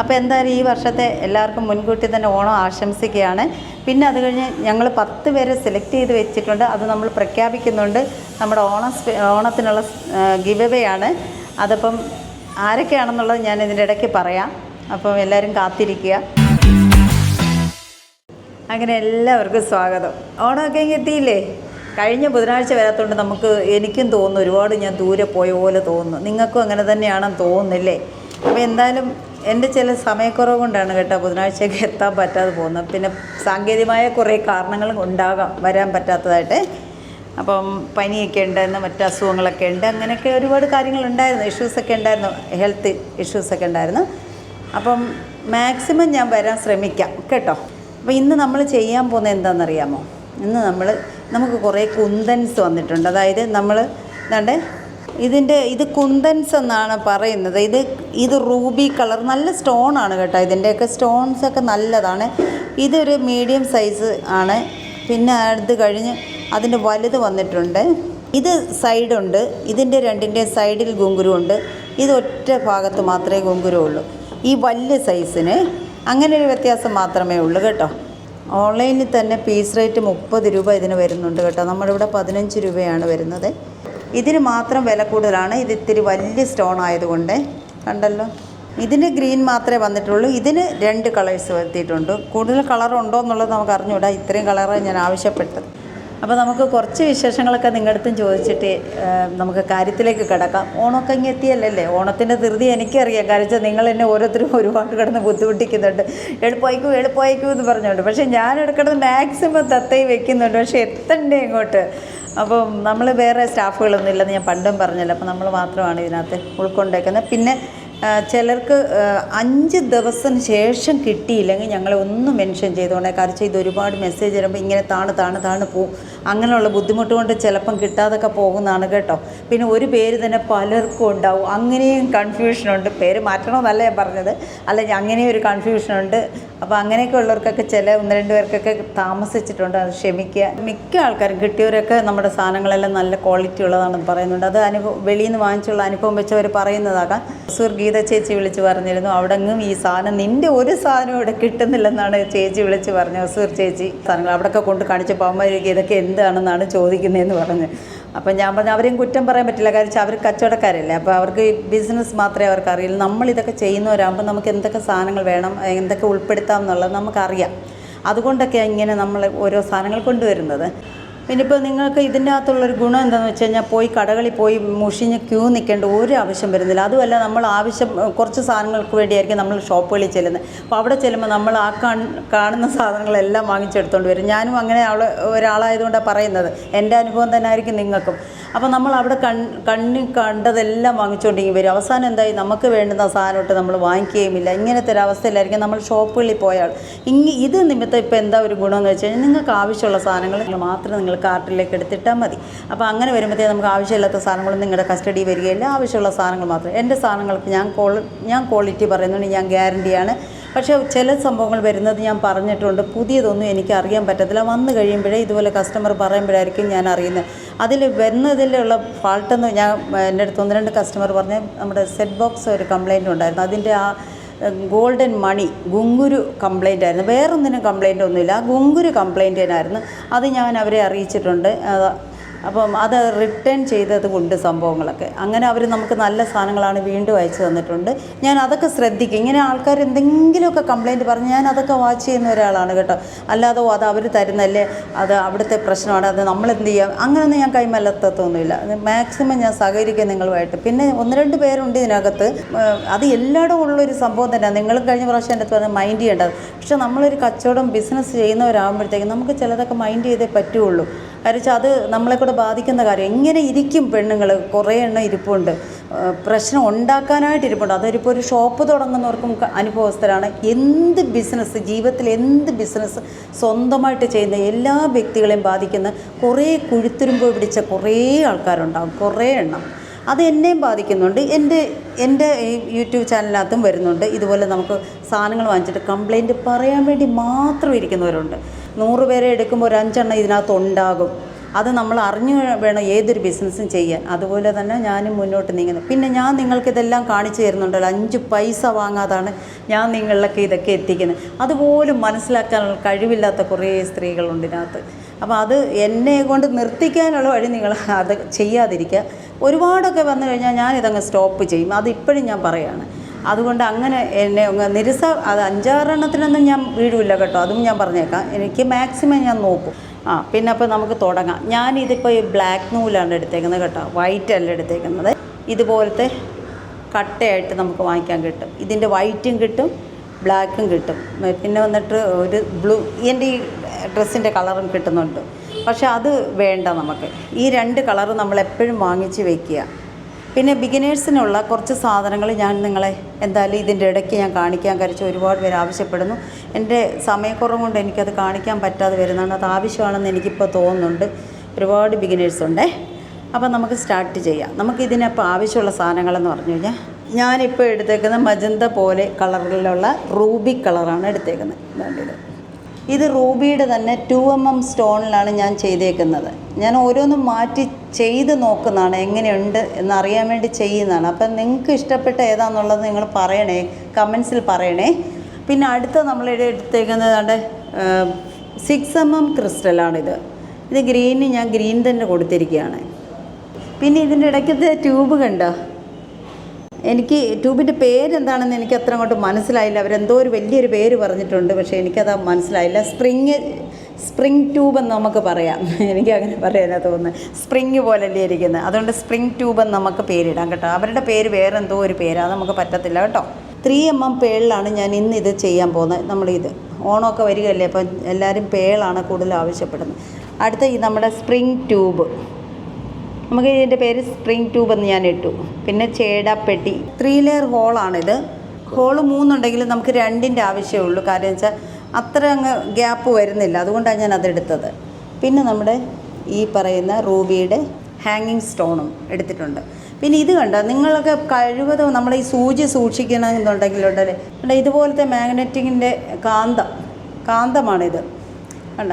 അപ്പോൾ എന്തായാലും ഈ വർഷത്തെ എല്ലാവർക്കും മുൻകൂട്ടി തന്നെ ഓണം ആശംസിക്കുകയാണ്. പിന്നെ അത് കഴിഞ്ഞ് ഞങ്ങൾ പത്ത് പേരെ സെലക്ട് ചെയ്ത് വെച്ചിട്ടുണ്ട്. അത് നമ്മൾ പ്രഖ്യാപിക്കുന്നുണ്ട്. നമ്മുടെ ഓണ ഓണത്തിനുള്ള ഗിവ് ആണ്. അതപ്പം ആരൊക്കെയാണെന്നുള്ളത് ഞാൻ ഇതിന്റെ ഇടയ്ക്ക് പറയാം. അപ്പം എല്ലാവരും കാത്തിരിക്കുക. അങ്ങനെ എല്ലാവർക്കും സ്വാഗതം. ഓണമൊക്കെ എത്തിയില്ലേ? കഴിഞ്ഞ ബുധനാഴ്ച വരാത്തതുകൊണ്ട് നമുക്ക് എനിക്കും തോന്നുന്നു ഒരുപാട് ഞാൻ ദൂരെ പോയ പോലെ തോന്നുന്നു. നിങ്ങൾക്കും അങ്ങനെ തന്നെയാണെന്ന് തോന്നുന്നില്ലേ? അപ്പോൾ എന്തായാലും എന്റെ ചില സമയക്കുറവ് കൊണ്ടാണ് കേട്ടോ ബുധനാഴ്ചയ്ക്ക് എത്താൻ പറ്റാതെ പോകുന്നത്. പിന്നെ സാങ്കേതികമായ കുറേ കാരണങ്ങൾ ഉണ്ടാകാം വരാൻ പറ്റാത്തതായിട്ട്. അപ്പം പനിയൊക്കെ ഉണ്ടായിരുന്നു മറ്റു അസുഖങ്ങളൊക്കെ ഉണ്ട്. അങ്ങനെയൊക്കെ ഒരുപാട് കാര്യങ്ങൾ കാര്യങ്ങളുണ്ടായിരുന്നു ഇഷ്യൂസൊക്കെ ഉണ്ടായിരുന്നു. ഹെൽത്ത് ഇഷ്യൂസൊക്കെ ഉണ്ടായിരുന്നു. അപ്പം മാക്സിമം ഞാൻ വരാൻ ശ്രമിക്കാം കേട്ടോ. അപ്പോൾ ഇന്ന് നമ്മൾ ചെയ്യാൻ പോകുന്നത് എന്താണെന്നറിയാമോ? ഇന്ന് നമ്മൾ നമുക്ക് കുറേ കുന്തൻസ് വന്നിട്ടുണ്ട്. അതായത് നമ്മൾ എന്താണ്ട് ഇതിന്റെ ഇത് കുന്തൻസ് എന്നാണ് പറയുന്നത്. ഇത് ഇത് റൂബി കളർ. നല്ല സ്റ്റോൺ ആണ് കേട്ടോ ഇതിന്റെയൊക്കെ. സ്റ്റോൺസ് ഒക്കെ നല്ലതാണ്. ഇതൊരു മീഡിയം സൈസ് ആണ്. പിന്നെ അത് കഴിഞ്ഞ് അതിന്റെ വലുത് വന്നിട്ടുണ്ട്. ഇത് സൈഡുണ്ട്. ഇതിന്റെ രണ്ടിന്റെ സൈഡിൽ ഗുങ്കുരുണ്ട് ഇത് ഒറ്റ ഭാഗത്ത് മാത്രമേ ഗുങ്കുരു ഉള്ളൂ ഈ വലിയ സൈസിന് അങ്ങനെ ഒരു വ്യത്യാസം മാത്രമേ ഉള്ളൂ കേട്ടോ. ഓൺലൈനിൽ തന്നെ പീസ് റേറ്റ് മുപ്പത് രൂപ ഇതിന് വരുന്നുണ്ട് കേട്ടോ. നമ്മുടെ ഇവിടെ പതിനഞ്ച് രൂപയാണ് വരുന്നത്. ഇതിന് മാത്രം വില കൂടുതലാണ്. ഇത് ഇത്തിരി വലിയ സ്റ്റോൺ ആയതുകൊണ്ട് കണ്ടല്ലോ. ഇതിന് ഗ്രീൻ മാത്രമേ വന്നിട്ടുള്ളൂ. ഇതിന് രണ്ട് കളേഴ്സ് വരുത്തിയിട്ടുണ്ട്. കൂടുതൽ കളർ ഉണ്ടോ എന്നുള്ളത് നമുക്ക് അറിഞ്ഞുകൂടാ. ഇത്രയും കളറ് ഞാൻ ആവശ്യപ്പെട്ടത്. അപ്പോൾ നമുക്ക് കുറച്ച് വിശേഷങ്ങളൊക്കെ നിങ്ങളുടെ അടുത്തും ചോദിച്ചിട്ട് നമുക്ക് കാര്യത്തിലേക്ക് കിടക്കാം. ഓണമൊക്കെ ഇങ്ങ് എത്തിയല്ലേ ഓണത്തിന്റെ ധൃതി എനിക്കറിയാം. വെച്ചാൽ നിങ്ങൾ എന്നെ ഓരോരുത്തരും ഒരുപാട് കിടന്ന് ബുദ്ധിമുട്ടിക്കുന്നുണ്ട്. എളുപ്പമായിക്കും എളുപ്പമായിക്കും എന്ന് പറഞ്ഞുകൊണ്ട്. പക്ഷേ ഞാൻ എടുക്കുന്നത് മാക്സിമം തത്തയും വെക്കുന്നുണ്ട്. പക്ഷേ എത്തണ്ടേ ഇങ്ങോട്ട്? അപ്പം നമ്മൾ വേറെ സ്റ്റാഫുകളൊന്നും ഇല്ലെന്ന് ഞാൻ പണ്ടും പറഞ്ഞല്ലോ. അപ്പോൾ നമ്മൾ മാത്രമാണ് ഇതിനകത്ത് ഉൾക്കൊണ്ടേക്കുന്നത്. പിന്നെ ചിലർക്ക് അഞ്ച് ദിവസം ശേഷം കിട്ടിയില്ലെങ്കിൽ ഞങ്ങളെ ഒന്നും മെൻഷൻ ചെയ്തോണേ കാരണം ഇത് ഒരുപാട് മെസ്സേജ് വരുമ്പോൾ ഇങ്ങനെ താണ് താണ് താണ് പോവും. അങ്ങനെയുള്ള ബുദ്ധിമുട്ട് കൊണ്ട് ചിലപ്പം കിട്ടാതൊക്കെ പോകുന്നതാണ് കേട്ടോ. പിന്നെ ഒരു പേര് തന്നെ പലർക്കും ഉണ്ടാവും. അങ്ങനെയും കൺഫ്യൂഷനുണ്ട് പേര് മാറ്റണമെന്നല്ല ഞാൻ പറഞ്ഞത്. അല്ലെങ്കിൽ അങ്ങനെയും ഒരു കൺഫ്യൂഷനുണ്ട് അപ്പോൾ അങ്ങനെയൊക്കെ ഉള്ളവർക്കൊക്കെ ചില ഒന്ന് രണ്ട് പേർക്കൊക്കെ താമസിച്ചിട്ടുണ്ട്. അത് ക്ഷമിക്കുക. മിക്ക ആൾക്കാരും കിട്ടിയവരൊക്കെ നമ്മുടെ സാധനങ്ങളെല്ലാം നല്ല ക്വാളിറ്റി ഉള്ളതാണെന്ന് പറയുന്നുണ്ട്. അത് അനുഭവം വെളിയിൽ നിന്ന് വാങ്ങിച്ചുള്ള അനുഭവം വെച്ചവർ പറയുന്നതാകാം. സുർ ഗീത ചേച്ചി വിളിച്ച് പറഞ്ഞിരുന്നു. അവിടെങ്ങും ഈ സാധനം നിന്റെ ഒരു സാധനം ഇവിടെ കിട്ടുന്നില്ലെന്നാണ് ചേച്ചി വിളിച്ച് പറഞ്ഞത്. സുർ ചേച്ചി സാധനങ്ങൾ അവിടെയൊക്കെ കൊണ്ട് കാണിച്ചപ്പോൾ അമ്മ ഇതൊക്കെ എന്താണെന്നാണ് ചോദിക്കുന്നതെന്ന് പറഞ്ഞ്. അപ്പം ഞാൻ പറഞ്ഞു അവരെയും കുറ്റം പറയാൻ പറ്റില്ല. കാരണം അവർ കച്ചവടക്കാരല്ലേ. അപ്പോൾ അവർക്ക് ബിസിനസ് മാത്രമേ അവർക്ക് അറിയുള്ളൂ നമ്മളിതൊക്കെ ചെയ്യുന്നവരാകുമ്പോൾ നമുക്ക് എന്തൊക്കെ സാധനങ്ങൾ വേണം എന്തൊക്കെ ഉൾപ്പെടുത്താം എന്നുള്ളത് നമുക്കറിയാം. അതുകൊണ്ടൊക്കെയാണ് ഇങ്ങനെ നമ്മൾ ഓരോ സാധനങ്ങൾ കൊണ്ടുവരുന്നത്. ഇനിയിപ്പോൾ നിങ്ങൾക്ക് ഇതിന്റെ അകത്തുള്ളൊരു ഗുണം എന്താണെന്ന് വെച്ച് കഴിഞ്ഞാൽ പോയി കടകളിൽ പോയി മുഷിഞ്ഞ് ക്യൂ നിൽക്കേണ്ട ഒരു ആവശ്യം വരുന്നില്ല. അതുമല്ല നമ്മൾ ആവശ്യം കുറച്ച് സാധനങ്ങൾക്ക് വേണ്ടിയായിരിക്കും നമ്മൾ ഷോപ്പുകളിൽ ചെല്ലുന്നത്. അപ്പോൾ അവിടെ ചെല്ലുമ്പോൾ നമ്മൾ ആ കാണുന്ന സാധനങ്ങളെല്ലാം വാങ്ങിച്ചെടുത്തോണ്ട് വരും. ഞാനും അങ്ങനെ അവൾ ഒരാളായതുകൊണ്ടാണ് പറയുന്നത്. എന്റെ അനുഭവം തന്നെ ആയിരിക്കും നിങ്ങൾക്കും. അപ്പോൾ നമ്മൾ അവിടെ കൺ കണ്ണി കണ്ടതെല്ലാം വാങ്ങിച്ചുകൊണ്ടിരിക്കും വരും അവസാനം എന്തായി? നമുക്ക് വേണ്ടുന്ന സാധനമൊട്ട് നമ്മൾ വാങ്ങിക്കുകയുമില്ല. ഇങ്ങനത്തെ ഒരു അവസ്ഥയിലായിരിക്കും നമ്മൾ ഷോപ്പുകളിൽ പോയാൽ ഇങ്ങ ഇത് നിമിത്തം ഇപ്പോൾ എന്താ ഒരു ഗുണമെന്ന് വെച്ച് കഴിഞ്ഞാൽ നിങ്ങൾക്ക് ആവശ്യമുള്ള സാധനങ്ങൾ നിങ്ങൾ മാത്രം നിങ്ങൾ കാർട്ടിലേക്ക് എടുത്തിട്ടാൽ മതി. അപ്പോൾ അങ്ങനെ വരുമ്പോഴത്തേ നമുക്ക് ആവശ്യമില്ലാത്ത സാധനങ്ങളും നിങ്ങളുടെ കസ്റ്റഡി വരികയില്ല. ആവശ്യമുള്ള സാധനങ്ങൾ മാത്രം. എന്റെ സാധനങ്ങൾക്ക് ഞാൻ ക്വാളി ഞാൻ ക്വാളിറ്റി പറയുന്നുണ്ട്. ഞാൻ ഗ്യാരണ്ടിയാണ് പക്ഷേ ചില സംഭവങ്ങൾ വരുന്നത് ഞാൻ പറഞ്ഞിട്ടുണ്ട്. പുതിയതൊന്നും എനിക്ക് അറിയാൻ പറ്റത്തില്ല. വന്നു കഴിയുമ്പോഴേ ഇതുപോലെ കസ്റ്റമർ പറയുമ്പോഴായിരിക്കും ഞാൻ അറിയുന്നത്. അതിൽ വരുന്നതിലുള്ള ഫാൾട്ടെന്ന് ഞാൻ എന്റെ അടുത്ത് ഒന്ന് രണ്ട് കസ്റ്റമർ പറഞ്ഞ് നമ്മുടെ സെറ്റ് ബോക്സ് ഒരു കംപ്ലൈന്റ് ഉണ്ടായിരുന്നു. അതിന്റെ ആ ഗോൾഡൻ മണി ഗുങ്കുരു കംപ്ലൈന്റ് ആയിരുന്നു. വേറൊന്നിനും കംപ്ലൈന്റ് ഒന്നുമില്ല. ആ ഗുങ്കുരു കംപ്ലൈന്റിനായിരുന്നു അത് ഞാൻ അവരെ അറിയിച്ചിട്ടുണ്ട്. അപ്പം അത് റിട്ടേൺ ചെയ്തത് കൊണ്ട് സംഭവങ്ങളൊക്കെ. അങ്ങനെ അവർ നമുക്ക് നല്ല സാധനങ്ങളാണ് വീണ്ടും അയച്ചു തന്നിട്ടുണ്ട്. ഞാൻ അതൊക്കെ ശ്രദ്ധിക്കും. ഇങ്ങനെ ആൾക്കാർ എന്തെങ്കിലുമൊക്കെ കംപ്ലയിന്റ് പറഞ്ഞ് ഞാൻ അതൊക്കെ വാച്ച് ചെയ്യുന്ന ഒരാളാണ് കേട്ടോ. അല്ലാതെ അത് അവർ തരുന്നല്ലേ? അത് അവിടുത്തെ പ്രശ്നമാണ്. അത് നമ്മൾ എന്ത് ചെയ്യാം? അങ്ങനെയൊന്നും ഞാൻ കൈമലത്തൊന്നുമില്ല മാക്സിമം ഞാൻ സഹകരിക്കുക നിങ്ങളുമായിട്ട്. പിന്നെ ഒന്ന് രണ്ട് പേരുണ്ട് ഇതിനകത്ത്. അത് എല്ലായിടും ഉള്ളൊരു സംഭവം തന്നെയാണ് നിങ്ങളും കഴിഞ്ഞ പ്രാവശ്യം എന്റെ അടുത്ത് മൈൻഡ് ചെയ്യേണ്ടത് പക്ഷേ നമ്മളൊരു കച്ചവടം ബിസിനസ് ചെയ്യുന്നവരാകുമ്പോഴത്തേക്കും നമുക്ക് ചിലതൊക്കെ മൈൻഡ് ചെയ്തേ പറ്റുള്ളൂ. കാരണം അത് നമ്മളെ കൂടെ ബാധിക്കുന്ന കാര്യം. എങ്ങനെ ഇരിക്കും പെണ്ണുങ്ങൾ കുറേ എണ്ണം ഇരിപ്പുണ്ട്. പ്രശ്നം ഉണ്ടാക്കാനായിട്ട് ഇരിപ്പുണ്ട്. അതൊരിപ്പോൾ ഒരു ഷോപ്പ് തുടങ്ങുന്നവർക്കും അനുഭവസ്ഥരാണ്. എന്ത് ബിസിനസ് ജീവിതത്തിൽ എന്ത് ബിസിനസ് സ്വന്തമായിട്ട് ചെയ്യുന്ന എല്ലാ വ്യക്തികളെയും ബാധിക്കുന്ന കുറേ കുഴുത്തുരുമ്പ് പിടിച്ച കുറേ ആൾക്കാരുണ്ടാകും കുറേ എണ്ണം. അത് എന്നെയും ബാധിക്കുന്നുണ്ട്. എന്റെ എന്റെ യൂട്യൂബ് ചാനലിനകത്തും വരുന്നുണ്ട്. ഇതുപോലെ നമുക്ക് സാധനങ്ങൾ വാങ്ങിച്ചിട്ട് കംപ്ലൈന്റ് പറയാൻ വേണ്ടി മാത്രം ഇരിക്കുന്നവരുണ്ട്. നൂറ് പേരെ എടുക്കുമ്പോൾ ഒരു അഞ്ചെണ്ണം ഇതിനകത്ത് ഉണ്ടാകും. അത് നമ്മൾ അറിഞ്ഞു വേണം ഏതൊരു ബിസിനസ്സും ചെയ്യാൻ. അതുപോലെ തന്നെ ഞാനും മുന്നോട്ട് നീങ്ങുന്നു. പിന്നെ ഞാൻ നിങ്ങൾക്ക് ഇതെല്ലാം കാണിച്ചു തരുന്നുണ്ടല്ലോ. അഞ്ച് പൈസ വാങ്ങാതാണ് ഞാൻ നിങ്ങളിലൊക്കെ ഇതൊക്കെ എത്തിക്കുന്നത്. അതുപോലും മനസ്സിലാക്കാനുള്ള കഴിവില്ലാത്ത കുറേ സ്ത്രീകളുണ്ട് ഇതിനകത്ത്. അപ്പോൾ അത് എന്നെ കൊണ്ട് നിർത്തിക്കാനുള്ള വഴി നിങ്ങൾ അത് ചെയ്യാതിരിക്കുക. ഒരുപാടൊക്കെ വന്നു കഴിഞ്ഞാൽ ഞാനിതങ്ങ് സ്റ്റോപ്പ് ചെയ്യും. അത് ഇപ്പോഴും ഞാൻ പറയുകയാണ് അതുകൊണ്ട് അങ്ങനെ എന്നെ നിരസ അത് അഞ്ചാറെണ്ണത്തിനൊന്നും ഞാൻ വീഴില്ല കേട്ടോ. അതും ഞാൻ പറഞ്ഞേക്കാം. എനിക്ക് മാക്സിമം ഞാൻ നോക്കും. ആ പിന്നെ അപ്പോൾ നമുക്ക് തുടങ്ങാം. ഞാനിതിപ്പോൾ ഈ ബ്ലാക്ക് നൂലാണ് എടുത്തേക്കുന്നത് കേട്ടോ. വൈറ്റ് അല്ല എടുത്തേക്കുന്നത്. ഇതുപോലത്തെ കട്ടയായിട്ട് നമുക്ക് വാങ്ങിക്കാൻ കിട്ടും. ഇതിന്റെ വൈറ്റും കിട്ടും ബ്ലാക്കും കിട്ടും. പിന്നെ വന്നിട്ട് ഒരു ബ്ലൂ എന്റെ ഈ ഡ്രസ്സിന്റെ കളറും കിട്ടുന്നുണ്ട്. പക്ഷെ അത് വേണ്ട നമുക്ക്. ഈ രണ്ട് കളർ നമ്മൾ എപ്പോഴും വാങ്ങിച്ച് വെക്കുക. പിന്നെ ബിഗിനേഴ്സിനുള്ള കുറച്ച് സാധനങ്ങൾ ഞാൻ നിങ്ങളെ എന്തായാലും ഇതിന്റെ ഇടയ്ക്ക് ഞാൻ കാണിക്കാൻ കഴിച്ച് ഒരുപാട് പേര് ആവശ്യപ്പെടുന്നു. എന്റെ സമയക്കുറവ് കൊണ്ട് എനിക്കത് കാണിക്കാൻ പറ്റാതെ വരുന്നതാണ്. അത് ആവശ്യമാണെന്ന് എനിക്കിപ്പോൾ തോന്നുന്നുണ്ട്. ഒരുപാട് ബിഗിനേഴ്സ് ഉണ്ടേ. അപ്പോൾ നമുക്ക് സ്റ്റാർട്ട് ചെയ്യാം. നമുക്ക് ഇതിനപ്പോൾ ആവശ്യമുള്ള സാധനങ്ങളെന്ന് പറഞ്ഞു കഴിഞ്ഞാൽ ഞാനിപ്പോൾ എടുത്തേക്കുന്ന മജന്ത പോലെ കളറിലുള്ള റൂബി കളറാണ് എടുത്തേക്കുന്നത്. വേണ്ടത് ഇത് റൂബിയുടെ തന്നെ ടു എം എം സ്റ്റോണിലാണ് ഞാൻ ചെയ്തേക്കുന്നത്. ഞാൻ ഓരോന്നും മാറ്റി ചെയ്ത് നോക്കുന്നതാണ് എങ്ങനെയുണ്ട് എന്നറിയാൻ വേണ്ടി ചെയ്യുന്നതാണ്. അപ്പം നിങ്ങൾക്ക് ഇഷ്ടപ്പെട്ട ഏതാണെന്നുള്ളത് നിങ്ങൾ പറയണേ കമൻസിൽ പറയണേ. പിന്നെ അടുത്ത നമ്മൾ എടുത്തേക്കുന്നത് കണ്ട് സിക്സ് എം എം ക്രിസ്റ്റലാണിത് ഇത് ഗ്രീന് ഞാൻ ഗ്രീൻ തന്നെ കൊടുത്തിരിക്കുകയാണ്. പിന്നെ ഇതിന്റെ ഇടയ്ക്കത്തെ ട്യൂബ് കണ്ടോ? എനിക്ക് ട്യൂബിന്റെ പേരെന്താണെന്ന് എനിക്ക് അത്ര അങ്ങോട്ട് മനസ്സിലായില്ല. അവരെന്തോ ഒരു വലിയൊരു പേര് പറഞ്ഞിട്ടുണ്ട് പക്ഷേ എനിക്കത് മനസ്സിലായില്ല. സ്പ്രിങ് സ്പ്രിങ് ട്യൂബ് എന്ന് നമുക്ക് പറയാം. എനിക്ക് അങ്ങനെ പറയാനാ തോന്നുന്നത്. സ്പ്രിങ് പോലല്ലേ ഇരിക്കുന്നത്. അതുകൊണ്ട് സ്പ്രിംഗ് ട്യൂബ് എന്ന് നമുക്ക് പേരിടാം കേട്ടോ. അവരുടെ പേര് വേറെ എന്തോ ഒരു പേരാ. അത് നമുക്ക് പറ്റത്തില്ല കേട്ടോ. ത്രീ എം എം പേളിലാണ് ഞാൻ ഇന്ന് ഇത് ചെയ്യാൻ പോകുന്നത്. നമ്മളിത് ഓണമൊക്കെ വരികയല്ലേ അപ്പം എല്ലാവരും പേളാണ് കൂടുതൽ ആവശ്യപ്പെടുന്നത്. അടുത്ത ഈ നമ്മുടെ സ്പ്രിംഗ് ട്യൂബ് നമുക്ക് ഇതിന്റെ പേര് സ്പ്രിംഗ് ട്യൂബ് എന്ന് ഞാൻ ഇട്ടു. പിന്നെ ചേടാപ്പെട്ടി. ത്രീ ലെയർ ഹോളാണിത് ഹോൾ മൂന്നുണ്ടെങ്കിലും നമുക്ക് രണ്ടിന്റെ ആവശ്യമേ ഉള്ളൂ കാര്യം വെച്ചാൽ അത്ര അങ്ങ് ഗ്യാപ്പ് വരുന്നില്ല. അതുകൊണ്ടാണ് ഞാൻ അതെടുത്തത്. പിന്നെ നമ്മുടെ ഈ പറയുന്ന റൂബിയുടെ ഹാങ്ങിങ് സ്റ്റോണും എടുത്തിട്ടുണ്ട്. പിന്നെ ഇത് കണ്ട? നിങ്ങളൊക്കെ കഴിവതും നമ്മൾ ഈ സൂചി സൂക്ഷിക്കണമെന്നുണ്ടെങ്കിലുണ്ടല്ലേ കണ്ടോ? ഇതുപോലത്തെ മാഗ്നറ്റിക്കിന്റെ കാന്തം. കാന്തമാണിത്. കണ്ട?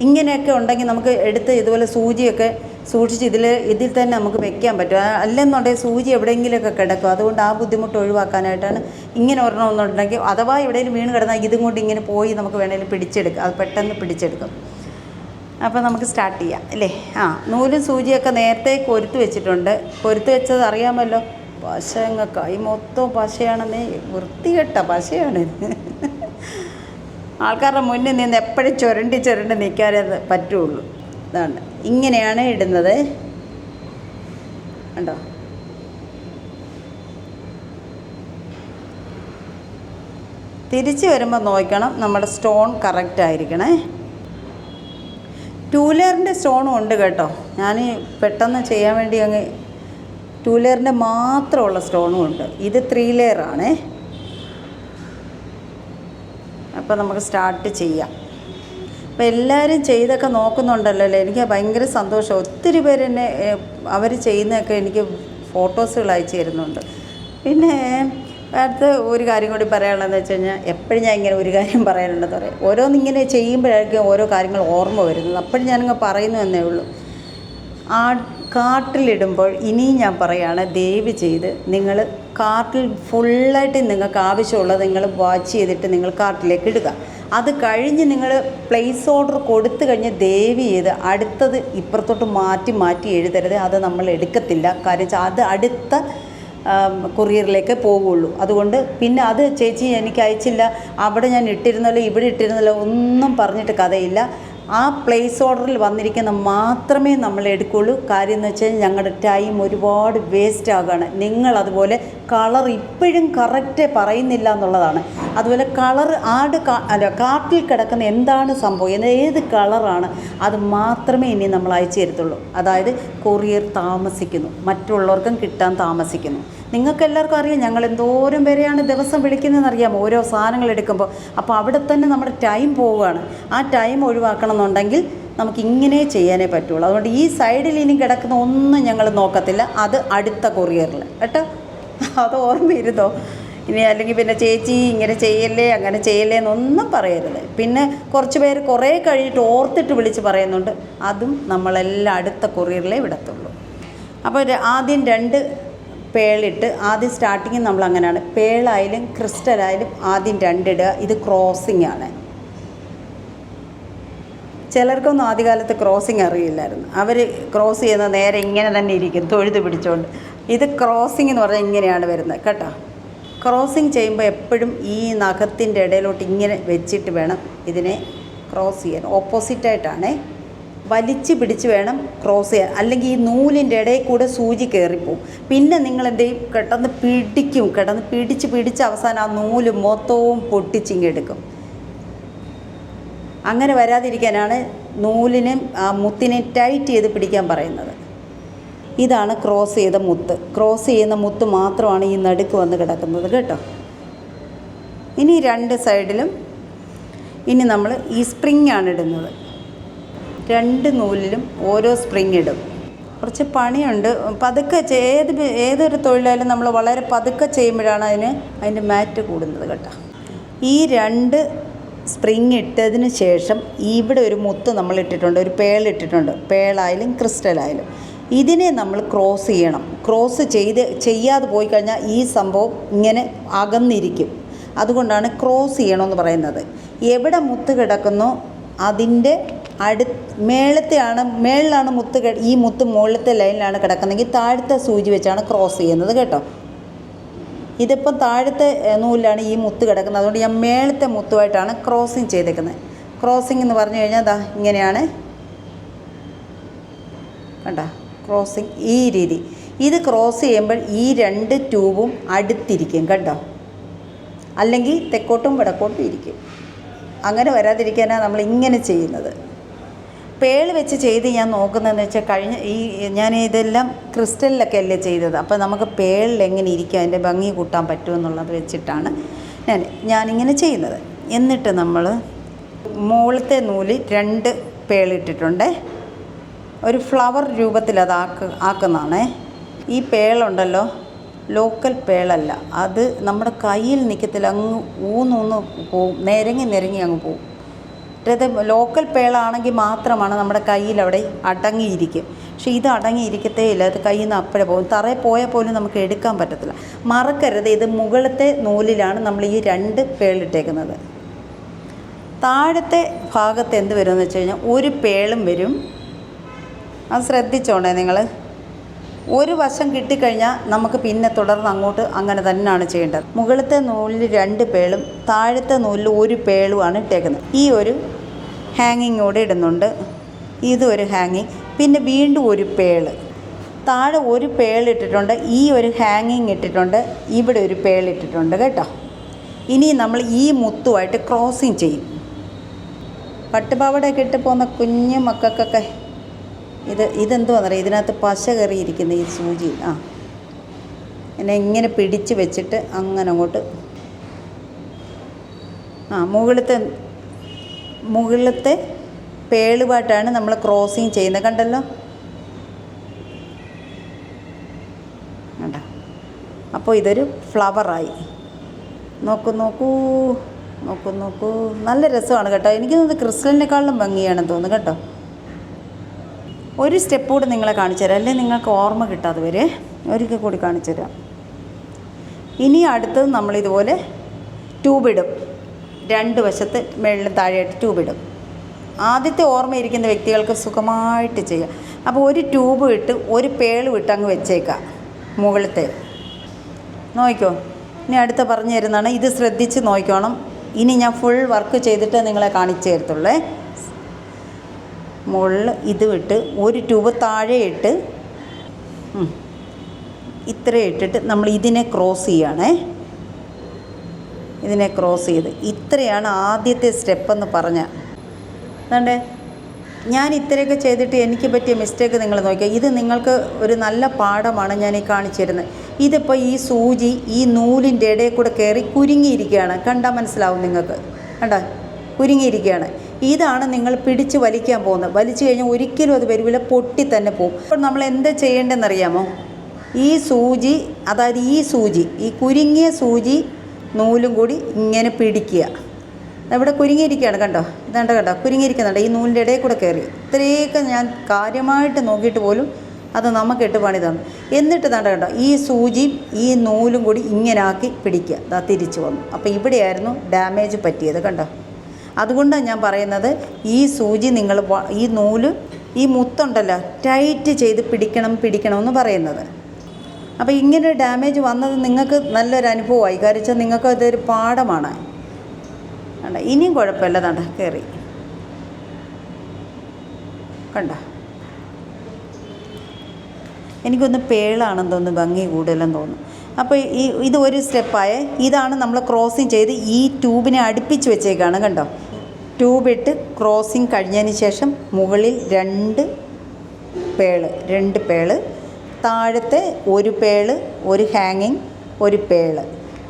ഇങ്ങനെയൊക്കെ ഉണ്ടെങ്കിൽ നമുക്ക് എടുത്ത് ഇതുപോലെ സൂചിയൊക്കെ സൂക്ഷിച്ച് ഇതിൽ ഇതിൽ തന്നെ നമുക്ക് വെക്കാൻ പറ്റും. അല്ലെന്നുണ്ടെങ്കിൽ സൂചി എവിടെയെങ്കിലുമൊക്കെ കിടക്കും. അതുകൊണ്ട് ആ ബുദ്ധിമുട്ട് ഒഴിവാക്കാനായിട്ടാണ് ഇങ്ങനെ ഒരെണ്ണം ഒന്നുണ്ടെങ്കിൽ അഥവാ എവിടെയെങ്കിലും വീണ് കിടന്നാൽ ഇതും കൊണ്ട് ഇങ്ങനെ പോയി നമുക്ക് വേണമെങ്കിൽ പിടിച്ചെടുക്കാം. അത് പെട്ടെന്ന് പിടിച്ചെടുക്കും. അപ്പോൾ നമുക്ക് സ്റ്റാർട്ട് ചെയ്യാം അല്ലേ? ആ നൂലും സൂചിയൊക്കെ നേരത്തെ കൊരുത്ത് വെച്ചിട്ടുണ്ട്. കൊരുത്ത് വെച്ചത് അറിയാമല്ലോ? പശ ഈ മൊത്തം പശയാണെന്നേ. വൃത്തികെട്ട പശയാണ് ആൾക്കാരുടെ മുന്നിൽ നിന്ന് എപ്പോഴും ചുരണ്ടി ചുരണ്ടി നിൽക്കാനേ പറ്റുള്ളൂ. ഇതാണ്. ഇങ്ങനെയാണ് ഇടുന്നത്. ഉണ്ടോ തിരിച്ച് വരുമ്പോൾ നോക്കണം നമ്മുടെ സ്റ്റോൺ കറക്റ്റ് ആയിരിക്കണേ. ടൂ ലെയറിന്റെ സ്റ്റോണും ഉണ്ട് കേട്ടോ. ഞാൻ പെട്ടെന്ന് ചെയ്യാൻ വേണ്ടി അങ്ങ് ടൂ ലെയറിന്റെ മാത്രമുള്ള സ്റ്റോണും ഉണ്ട്. ഇത് ത്രീ ലെയറാണേ അപ്പോൾ നമുക്ക് സ്റ്റാർട്ട് ചെയ്യാം. അപ്പോൾ എല്ലാവരും ചെയ്തൊക്കെ നോക്കുന്നുണ്ടല്ലോ അല്ലേ എനിക്ക് ഭയങ്കര സന്തോഷം. ഒത്തിരി പേര് എന്നെ അവർ ചെയ്യുന്നതൊക്കെ എനിക്ക് ഫോട്ടോസുകൾ അയച്ചു തരുന്നുണ്ട്. പിന്നെ അടുത്ത ഒരു കാര്യം കൂടി പറയാനുള്ളതെന്ന് വെച്ച് കഴിഞ്ഞാൽ എപ്പോഴും ഞാൻ ഇങ്ങനെ ഒരു കാര്യം പറയാനുണ്ടെന്ന് പറയാം. ഓരോന്നിങ്ങനെ ചെയ്യുമ്പോഴായിരിക്കും ഓരോ കാര്യങ്ങൾ ഓർമ്മ വരുന്നത്. അപ്പോഴും ഞാനങ്ങ് പറയുന്നു എന്നേ ഉള്ളൂ. ആ കാർട്ടിലിടുമ്പോൾ ഇനിയും ഞാൻ പറയുകയാണ് ദയവ് ചെയ്ത് നിങ്ങൾ കാർട്ടിൽ ഫുള്ളായിട്ട് നിങ്ങൾക്ക് ആവശ്യമുള്ളത് നിങ്ങൾ വാച്ച് ചെയ്തിട്ട് നിങ്ങൾ കാർട്ടിലേക്ക് ഇടുക. അത് കഴിഞ്ഞ് നിങ്ങൾ പ്ലേസ് ഓർഡർ കൊടുത്തു കഴിഞ്ഞ് ദയവ് ചെയ്ത് അടുത്തത് ഇപ്പുറത്തോട്ട് മാറ്റി മാറ്റി എഴുതരുത്. അത് നമ്മൾ എടുക്കത്തില്ല. കാര്യം വെച്ചാൽ അത് അടുത്ത കൊറിയറിലേക്ക് പോകുള്ളൂ അതുകൊണ്ട് പിന്നെ അത് ചേച്ചി എനിക്ക് അയച്ചില്ല. അവിടെ ഞാൻ ഇട്ടിരുന്നല്ലോ ഇവിടെ ഇട്ടിരുന്നല്ലോ ഒന്നും പറഞ്ഞിട്ട് കഥയില്ല. ആ പ്ലേസ് ഓർഡറിൽ വന്നിരിക്കുന്ന മാത്രമേ നമ്മൾ എടുക്കുള്ളൂ. കാര്യം എന്ന് വെച്ചാൽ ഞങ്ങളുടെ ടൈം ഒരുപാട് വേസ്റ്റ് ആകുകയാണ് നിങ്ങൾ അതുപോലെ കളർ ഇപ്പോഴും കറക്റ്റ് പറയുന്നില്ല എന്നുള്ളതാണ്. അതുപോലെ കളർ ആട് അല്ല കാർട്ടിൽ കിടക്കുന്ന എന്താണ് സംഭവം? ഏത് കളറാണ് അത് മാത്രമേ ഇനി നമ്മൾ അയച്ചു തരത്തുള്ളൂ. അതായത് കൊറിയർ താമസിക്കുന്നു. മറ്റുള്ളവർക്കും കിട്ടാൻ താമസിക്കുന്നു. നിങ്ങൾക്ക് എല്ലാവർക്കും അറിയാം ഞങ്ങൾ എന്തോരം പേരെയാണ് ദിവസം വിളിക്കുന്നതെന്ന് അറിയാം ഓരോ സാധനങ്ങൾ എടുക്കുമ്പോൾ. അപ്പോൾ അവിടെ തന്നെ നമ്മുടെ ടൈം പോവുകയാണ്. ആ ടൈം ഒഴിവാക്കണം എന്നുണ്ടെങ്കിൽ നമുക്ക് ഇങ്ങനെ ചെയ്യാനേ പറ്റുള്ളൂ. അതുകൊണ്ട് ഈ സൈഡിൽ ഇനി കിടക്കുന്ന ഒന്നും ഞങ്ങൾ നോക്കത്തില്ല. അത് അടുത്ത കൊറിയറിൽ. കേട്ടോ? അത് ഓർമ്മയിരുന്നോ? ഇനി അല്ലെങ്കിൽ പിന്നെ ചേച്ചി ഇങ്ങനെ ചെയ്യല്ലേ അങ്ങനെ ചെയ്യല്ലേ എന്നൊന്നും പറയരുത്. പിന്നെ കുറച്ച് പേര് കുറേ കഴിഞ്ഞിട്ട് ഓർത്തിട്ട് വിളിച്ച് പറയുന്നുണ്ട്. അതും നമ്മളെല്ലാം അടുത്ത കൊറിയറിലേ വിടത്തുള്ളൂ. അപ്പോൾ ആദ്യം രണ്ട് പേളിട്ട് ആദ്യം സ്റ്റാർട്ടിങ് നമ്മൾ അങ്ങനെയാണ്. പേളായാലും ക്രിസ്റ്റലായാലും ആദ്യം രണ്ടിടുക ഇത് ക്രോസിംഗ് ആണ്. ചിലർക്കൊന്നും ആദ്യകാലത്ത് ക്രോസിങ് അറിയില്ലായിരുന്നു. അവർ ക്രോസ് ചെയ്യുന്ന നേരെ ഇങ്ങനെ തന്നെ ഇരിക്കും തൊഴുത് പിടിച്ചുകൊണ്ട് ഇത് ക്രോസിംഗ് എന്ന് പറഞ്ഞാൽ ഇങ്ങനെയാണ് വരുന്നത്. കേട്ടോ? ക്രോസിങ് ചെയ്യുമ്പോൾ എപ്പോഴും ഈ നഖത്തിന്റെ ഇടയിലോട്ട് ഇങ്ങനെ വെച്ചിട്ട് വേണം ഇതിനെ ക്രോസ് ചെയ്യാൻ. ഓപ്പോസിറ്റായിട്ടാണേ വലിച്ച് പിടിച്ച് വേണം ക്രോസ് ചെയ്യാൻ. അല്ലെങ്കിൽ ഈ നൂലിന്റെ ഇടയിൽ കൂടെ സൂചി കയറിപ്പോവും. പിന്നെ നിങ്ങൾ എന്ത് ചെയ്യും? കിടന്ന് പിടിക്കും. കിടന്ന് പിടിച്ച് പിടിച്ച് അവസാനം ആ നൂൽ മൊത്തവും പൊട്ടിച്ചിങ്ങെടുക്കും അങ്ങനെ വരാതിരിക്കാനാണ് നൂലിനും ആ മുത്തിനെ ടൈറ്റ് ചെയ്ത് പിടിക്കാൻ പറയുന്നത്. ഇതാണ് ക്രോസ് ചെയ്ത മുത്ത്. ക്രോസ് ചെയ്യുന്ന മുത്ത് മാത്രമാണ് ഈ നടുക്ക് വന്ന് കിടക്കുന്നത് കേട്ടോ. ഇനി രണ്ട് സൈഡിലും ഇനി നമ്മൾ ഈ സ്പ്രിങ് ആണ് ഇടുന്നത്. രണ്ട് നൂലിലും ഓരോ സ്പ്രിങ് ഇടും. കുറച്ച് പണിയുണ്ട്. പതുക്കെ ഏത് ഏതൊരു തൊഴിലായാലും നമ്മൾ വളരെ പതുക്കെ ചെയ്യുമ്പോഴാണ് അതിന് അതിന്റെ മാറ്റ് കൂടുന്നത് കേട്ടോ. ഈ രണ്ട് സ്പ്രിങ് ഇട്ടതിന് ശേഷം ഇവിടെ ഒരു മുത്ത് നമ്മൾ ഇട്ടിട്ടുണ്ട് ഒരു പേൾ ഇട്ടിട്ടുണ്ട്. പേളായാലും ക്രിസ്റ്റലായാലും ഇതിനെ നമ്മൾ ക്രോസ് ചെയ്യണം. ക്രോസ് ചെയ്ത് ചെയ്യാതെ പോയി കഴിഞ്ഞാൽ ഈ സംഭവം ഇങ്ങനെ അകന്നിരിക്കും. അതുകൊണ്ടാണ് ക്രോസ് ചെയ്യണമെന്ന് പറയുന്നത്. എവിടെ മുത്ത് കിടക്കുന്നോ അതിന്റെ അടു മേളത്തെയാണ് മേളിലാണ് മുത്ത് ഈ മുത്ത് മുകളിലത്തെ ലൈനിലാണ് കിടക്കുന്നതെങ്കിൽ താഴത്തെ സൂചി വെച്ചാണ് ക്രോസ് ചെയ്യുന്നത് കേട്ടോ. ഇതിപ്പം താഴത്തെ നൂലിലാണ് ഈ മുത്ത് കിടക്കുന്നത്. അതുകൊണ്ട് ഞാൻ മേളത്തെ മുത്തുമായിട്ടാണ് ക്രോസിങ് ചെയ്തേക്കുന്നത്. ക്രോസിങ് എന്ന് പറഞ്ഞു കഴിഞ്ഞാൽ ദാ ഇങ്ങനെയാണ്. കണ്ട? ക്രോസിങ് ഈ രീതി. ഇത് ക്രോസ് ചെയ്യുമ്പോൾ ഈ രണ്ട് ട്യൂബും അടുത്തിരിക്കും കേട്ടോ അല്ലെങ്കിൽ തെക്കോട്ടും വടക്കോട്ടും ഇരിക്കും. അങ്ങനെ വരാതിരിക്കാനാണ് നമ്മൾ ഇങ്ങനെ ചെയ്യുന്നത്. പേൾ വെച്ച് ചെയ്ത് ഞാൻ നോക്കുന്നതെന്ന് വെച്ചാൽ കഴിഞ്ഞ ഈ ഞാൻ ഇതെല്ലാം ക്രിസ്റ്റലിലൊക്കെ അല്ലേ ചെയ്തത്. അപ്പോൾ നമുക്ക് പേളിൽ എങ്ങനെ ഇരിക്കും അതിന്റെ ഭംഗി കൂട്ടാൻ പറ്റുമെന്നുള്ളത് വെച്ചിട്ടാണ് ഞാൻ ഞാനിങ്ങനെ ചെയ്യുന്നത്. എന്നിട്ട് നമ്മൾ മുകളിലത്തെ നൂൽ രണ്ട് പേളിട്ടിട്ടുണ്ട് ഒരു ഫ്ലവർ രൂപത്തിൽ അത് ആക്ക് ആക്കുന്നതാണേ. ഈ പേളുണ്ടല്ലോ ലോക്കൽ പേളല്ല. അത് നമ്മുടെ കയ്യിൽ നിൽക്കത്തിൽ അങ്ങ് ഊന്നൂന്ന് പോവും നിരങ്ങി നിരങ്ങി അങ്ങ് പോവും. മറ്റേത് ലോക്കൽ പേളാണെങ്കിൽ മാത്രമാണ് നമ്മുടെ കയ്യിൽ അവിടെ അടങ്ങിയിരിക്കും. പക്ഷേ ഇത് അടങ്ങിയിരിക്കത്തേ ഇല്ല. അത് കയ്യിൽ നിന്ന് അപ്പോഴേ പോകും. തറയിൽ പോയാൽ പോലും നമുക്ക് എടുക്കാൻ പറ്റത്തില്ല. മറക്കരുത്. ഇത് മുകളിലത്തെ നൂലിലാണ് നമ്മൾ ഈ രണ്ട് പേളിട്ടേക്കുന്നത് താഴത്തെ ഭാഗത്ത് എന്ത് വരുമെന്ന് വെച്ച് കഴിഞ്ഞാൽ ഒരു പേളും വരും. അത് ശ്രദ്ധിച്ചോണേ നിങ്ങൾ? ഒരു വശം കിട്ടിക്കഴിഞ്ഞാൽ നമുക്ക് പിന്നെ തുടർന്ന് അങ്ങോട്ട് അങ്ങനെ തന്നെയാണ് ചെയ്യേണ്ടത്. മുകളിലത്തെ നൂലിൽ രണ്ട് പേളും താഴത്തെ നൂലിൽ ഒരു പേളുമാണ് ഇട്ടേക്കുന്നത്. ഈ ഒരു ഹാങ്ങിങ്ങോടെ ഇടുന്നുണ്ട്. ഇതൊരു ഹാങ്ങിങ് പിന്നെ വീണ്ടും ഒരു പേൾ. താഴെ ഒരു പേളിട്ടിട്ടുണ്ട് ഈ ഒരു ഹാങ്ങിങ് ഇട്ടിട്ടുണ്ട് ഇവിടെ ഒരു പേളിട്ടിട്ടുണ്ട് കേട്ടോ. ഇനി നമ്മൾ ഈ മുത്തുമായിട്ട് ക്രോസിങ് ചെയ്യും. പട്ടുപാവടയൊക്കെ ഇട്ട് പോകുന്ന കുഞ്ഞു മക്കൾക്കൊക്കെ ഇത് ഇതെന്തുവാണെന്നറിയാം ഇതിനകത്ത് പശ കയറിയിരിക്കുന്ന ഈ സൂചി. ആ. എന്നെ ഇങ്ങനെ പിടിച്ച് വെച്ചിട്ട് അങ്ങനെ അങ്ങോട്ട്. ആ മുകളിലത്തെ മുകളിലത്തെ പേളുപാട്ടാണ് നമ്മൾ ക്രോസിങ് ചെയ്യുന്നത്. കണ്ടല്ലോ? കണ്ട? അപ്പോൾ ഇതൊരു ഫ്ലവറായി നോക്കൂ നോക്കൂ നോക്കൂ നോക്കൂ. നല്ല രസമാണ് കേട്ടോ. എനിക്ക് തോന്നുന്നത് ക്രിസ്റ്റലിനേക്കാളും ഭംഗിയാണെന്ന് തോന്നുന്നു കേട്ടോ. ഒരു സ്റ്റെപ്പ് കൂടി നിങ്ങളെ കാണിച്ചു തരാം അല്ലെങ്കിൽ നിങ്ങൾക്ക് ഓർമ്മ കിട്ടാതെ വരെ ഒരിക്കൽ കൂടി കാണിച്ചു തരാം ഇനി അടുത്തത് നമ്മളിതുപോലെ ട്യൂബിടും. രണ്ട് വശത്ത് മേളിലും താഴെയായിട്ട് ട്യൂബിടും. ആദ്യത്തെ ഓർമ്മയിരിക്കുന്ന വ്യക്തികൾക്ക് സുഖമായിട്ട് ചെയ്യാം. അപ്പോൾ ഒരു ട്യൂബ് ഇട്ട് ഒരു പേൾ വിട്ട് അങ്ങ് വെച്ചേക്കാം മുകളിലത്തെ. നോക്കിക്കോ. ഇനി അടുത്ത പറഞ്ഞു തരുന്നതാണ് ഇത് ശ്രദ്ധിച്ച് നോക്കിക്കോണം. ഇനി ഞാൻ ഫുൾ വർക്ക് ചെയ്തിട്ട് നിങ്ങളെ കാണിച്ചു തരത്തുള്ളേ. മുകളിൽ ഇത് വിട്ട് ഒരു ട്യൂബ് താഴെ ഇട്ട് ഇത്ര ഇട്ടിട്ട് നമ്മൾ ഇതിനെ ക്രോസ് ചെയ്യുകയാണേ ഇതിനെ ക്രോസ് ചെയ്ത്. ഇത്രയാണ് ആദ്യത്തെ സ്റ്റെപ്പെന്ന് പറഞ്ഞ. അതുകൊണ്ട് ഞാൻ ഇത്രയൊക്കെ ചെയ്തിട്ട് എനിക്ക് പറ്റിയ മിസ്റ്റേക്ക് നിങ്ങൾ നോക്കിയാൽ ഇത് നിങ്ങൾക്ക് ഒരു നല്ല പാഠമാണ് ഞാൻ ഈ കാണിച്ചു തരുന്നത്. ഇതിപ്പോൾ ഈ സൂചി ഈ നൂലിന്റെ ഇടയിൽ കൂടെ കയറി കുരുങ്ങിയിരിക്കുകയാണ്. കണ്ടാൽ മനസ്സിലാവും നിങ്ങൾക്ക്. കണ്ടോ? കുരുങ്ങിയിരിക്കുകയാണ്. ഇതാണ് നിങ്ങൾ പിടിച്ച് വലിക്കാൻ പോകുന്നത്. വലിച്ചു കഴിഞ്ഞാൽ ഒരിക്കലും അത് വരുവില്ല പൊട്ടി തന്നെ പോകും. അപ്പോൾ നമ്മൾ എന്താ ചെയ്യേണ്ടതെന്നറിയാമോ? ഈ സൂചി അതായത് ഈ സൂചി ഈ കുരുങ്ങിയ സൂചി നൂലും കൂടി ഇങ്ങനെ പിടിക്കുക. ഇവിടെ കുരുങ്ങിയിരിക്കുകയാണ് കണ്ടോ? ഇതാണ്ട് കണ്ടോ കുരുങ്ങിയിരിക്കുന്നുണ്ട്. ഈ നൂലിന്റെ ഇടയിൽ കൂടെ കയറി. ഇത്രയൊക്കെ ഞാൻ കാര്യമായിട്ട് നോക്കിയിട്ട് പോലും അത് നമുക്കിട്ട് തന്നു. എന്നിട്ട് ദാണ്ട കണ്ടോ? ഈ സൂചിയും ഈ നൂലും കൂടി ഇങ്ങനെ ആക്കി പിടിക്കുക. തിരിച്ചു വന്നു. അപ്പോൾ ഇവിടെയായിരുന്നു ഡാമേജ് പറ്റിയത് കണ്ടോ? അതുകൊണ്ടാണ് ഞാൻ പറയുന്നത് ഈ സൂചി നിങ്ങൾ ഈ നൂൽ ഈ മുത്തുണ്ടല്ലോ ടൈറ്റ് ചെയ്ത് പിടിക്കണം പിടിക്കണമെന്ന് പറയുന്നത്. അപ്പോൾ ഇങ്ങനെ ഡാമേജ് വന്നത് നിങ്ങൾക്ക് നല്ലൊരു അനുഭവമായി. വെച്ചാൽ നിങ്ങൾക്ക് അതൊരു പാഠമാണ്. കണ്ട? ഇനിയും കുഴപ്പമില്ല. നട കയറി. കണ്ട? എനിക്കൊന്ന് പേളാണെന്ന് തോന്നുന്നു. ഭംഗി കൂടുതലെന്ന് തോന്നുന്നു. അപ്പോൾ ഈ ഇത് ഒരു സ്റ്റെപ്പായ. ഇതാണ് നമ്മൾ ക്രോസിങ് ചെയ്ത് ഈ ട്യൂബിനെ അടുപ്പിച്ച് വെച്ചേക്കാണ് കണ്ടോ? ട്യൂബിട്ട് ക്രോസിങ് കഴിഞ്ഞതിന് ശേഷം മുകളിൽ രണ്ട് പേൾ രണ്ട് പേൾ. താഴത്തെ ഒരു പേൾ ഒരു ഹാങ്ങിങ് ഒരു പേൾ.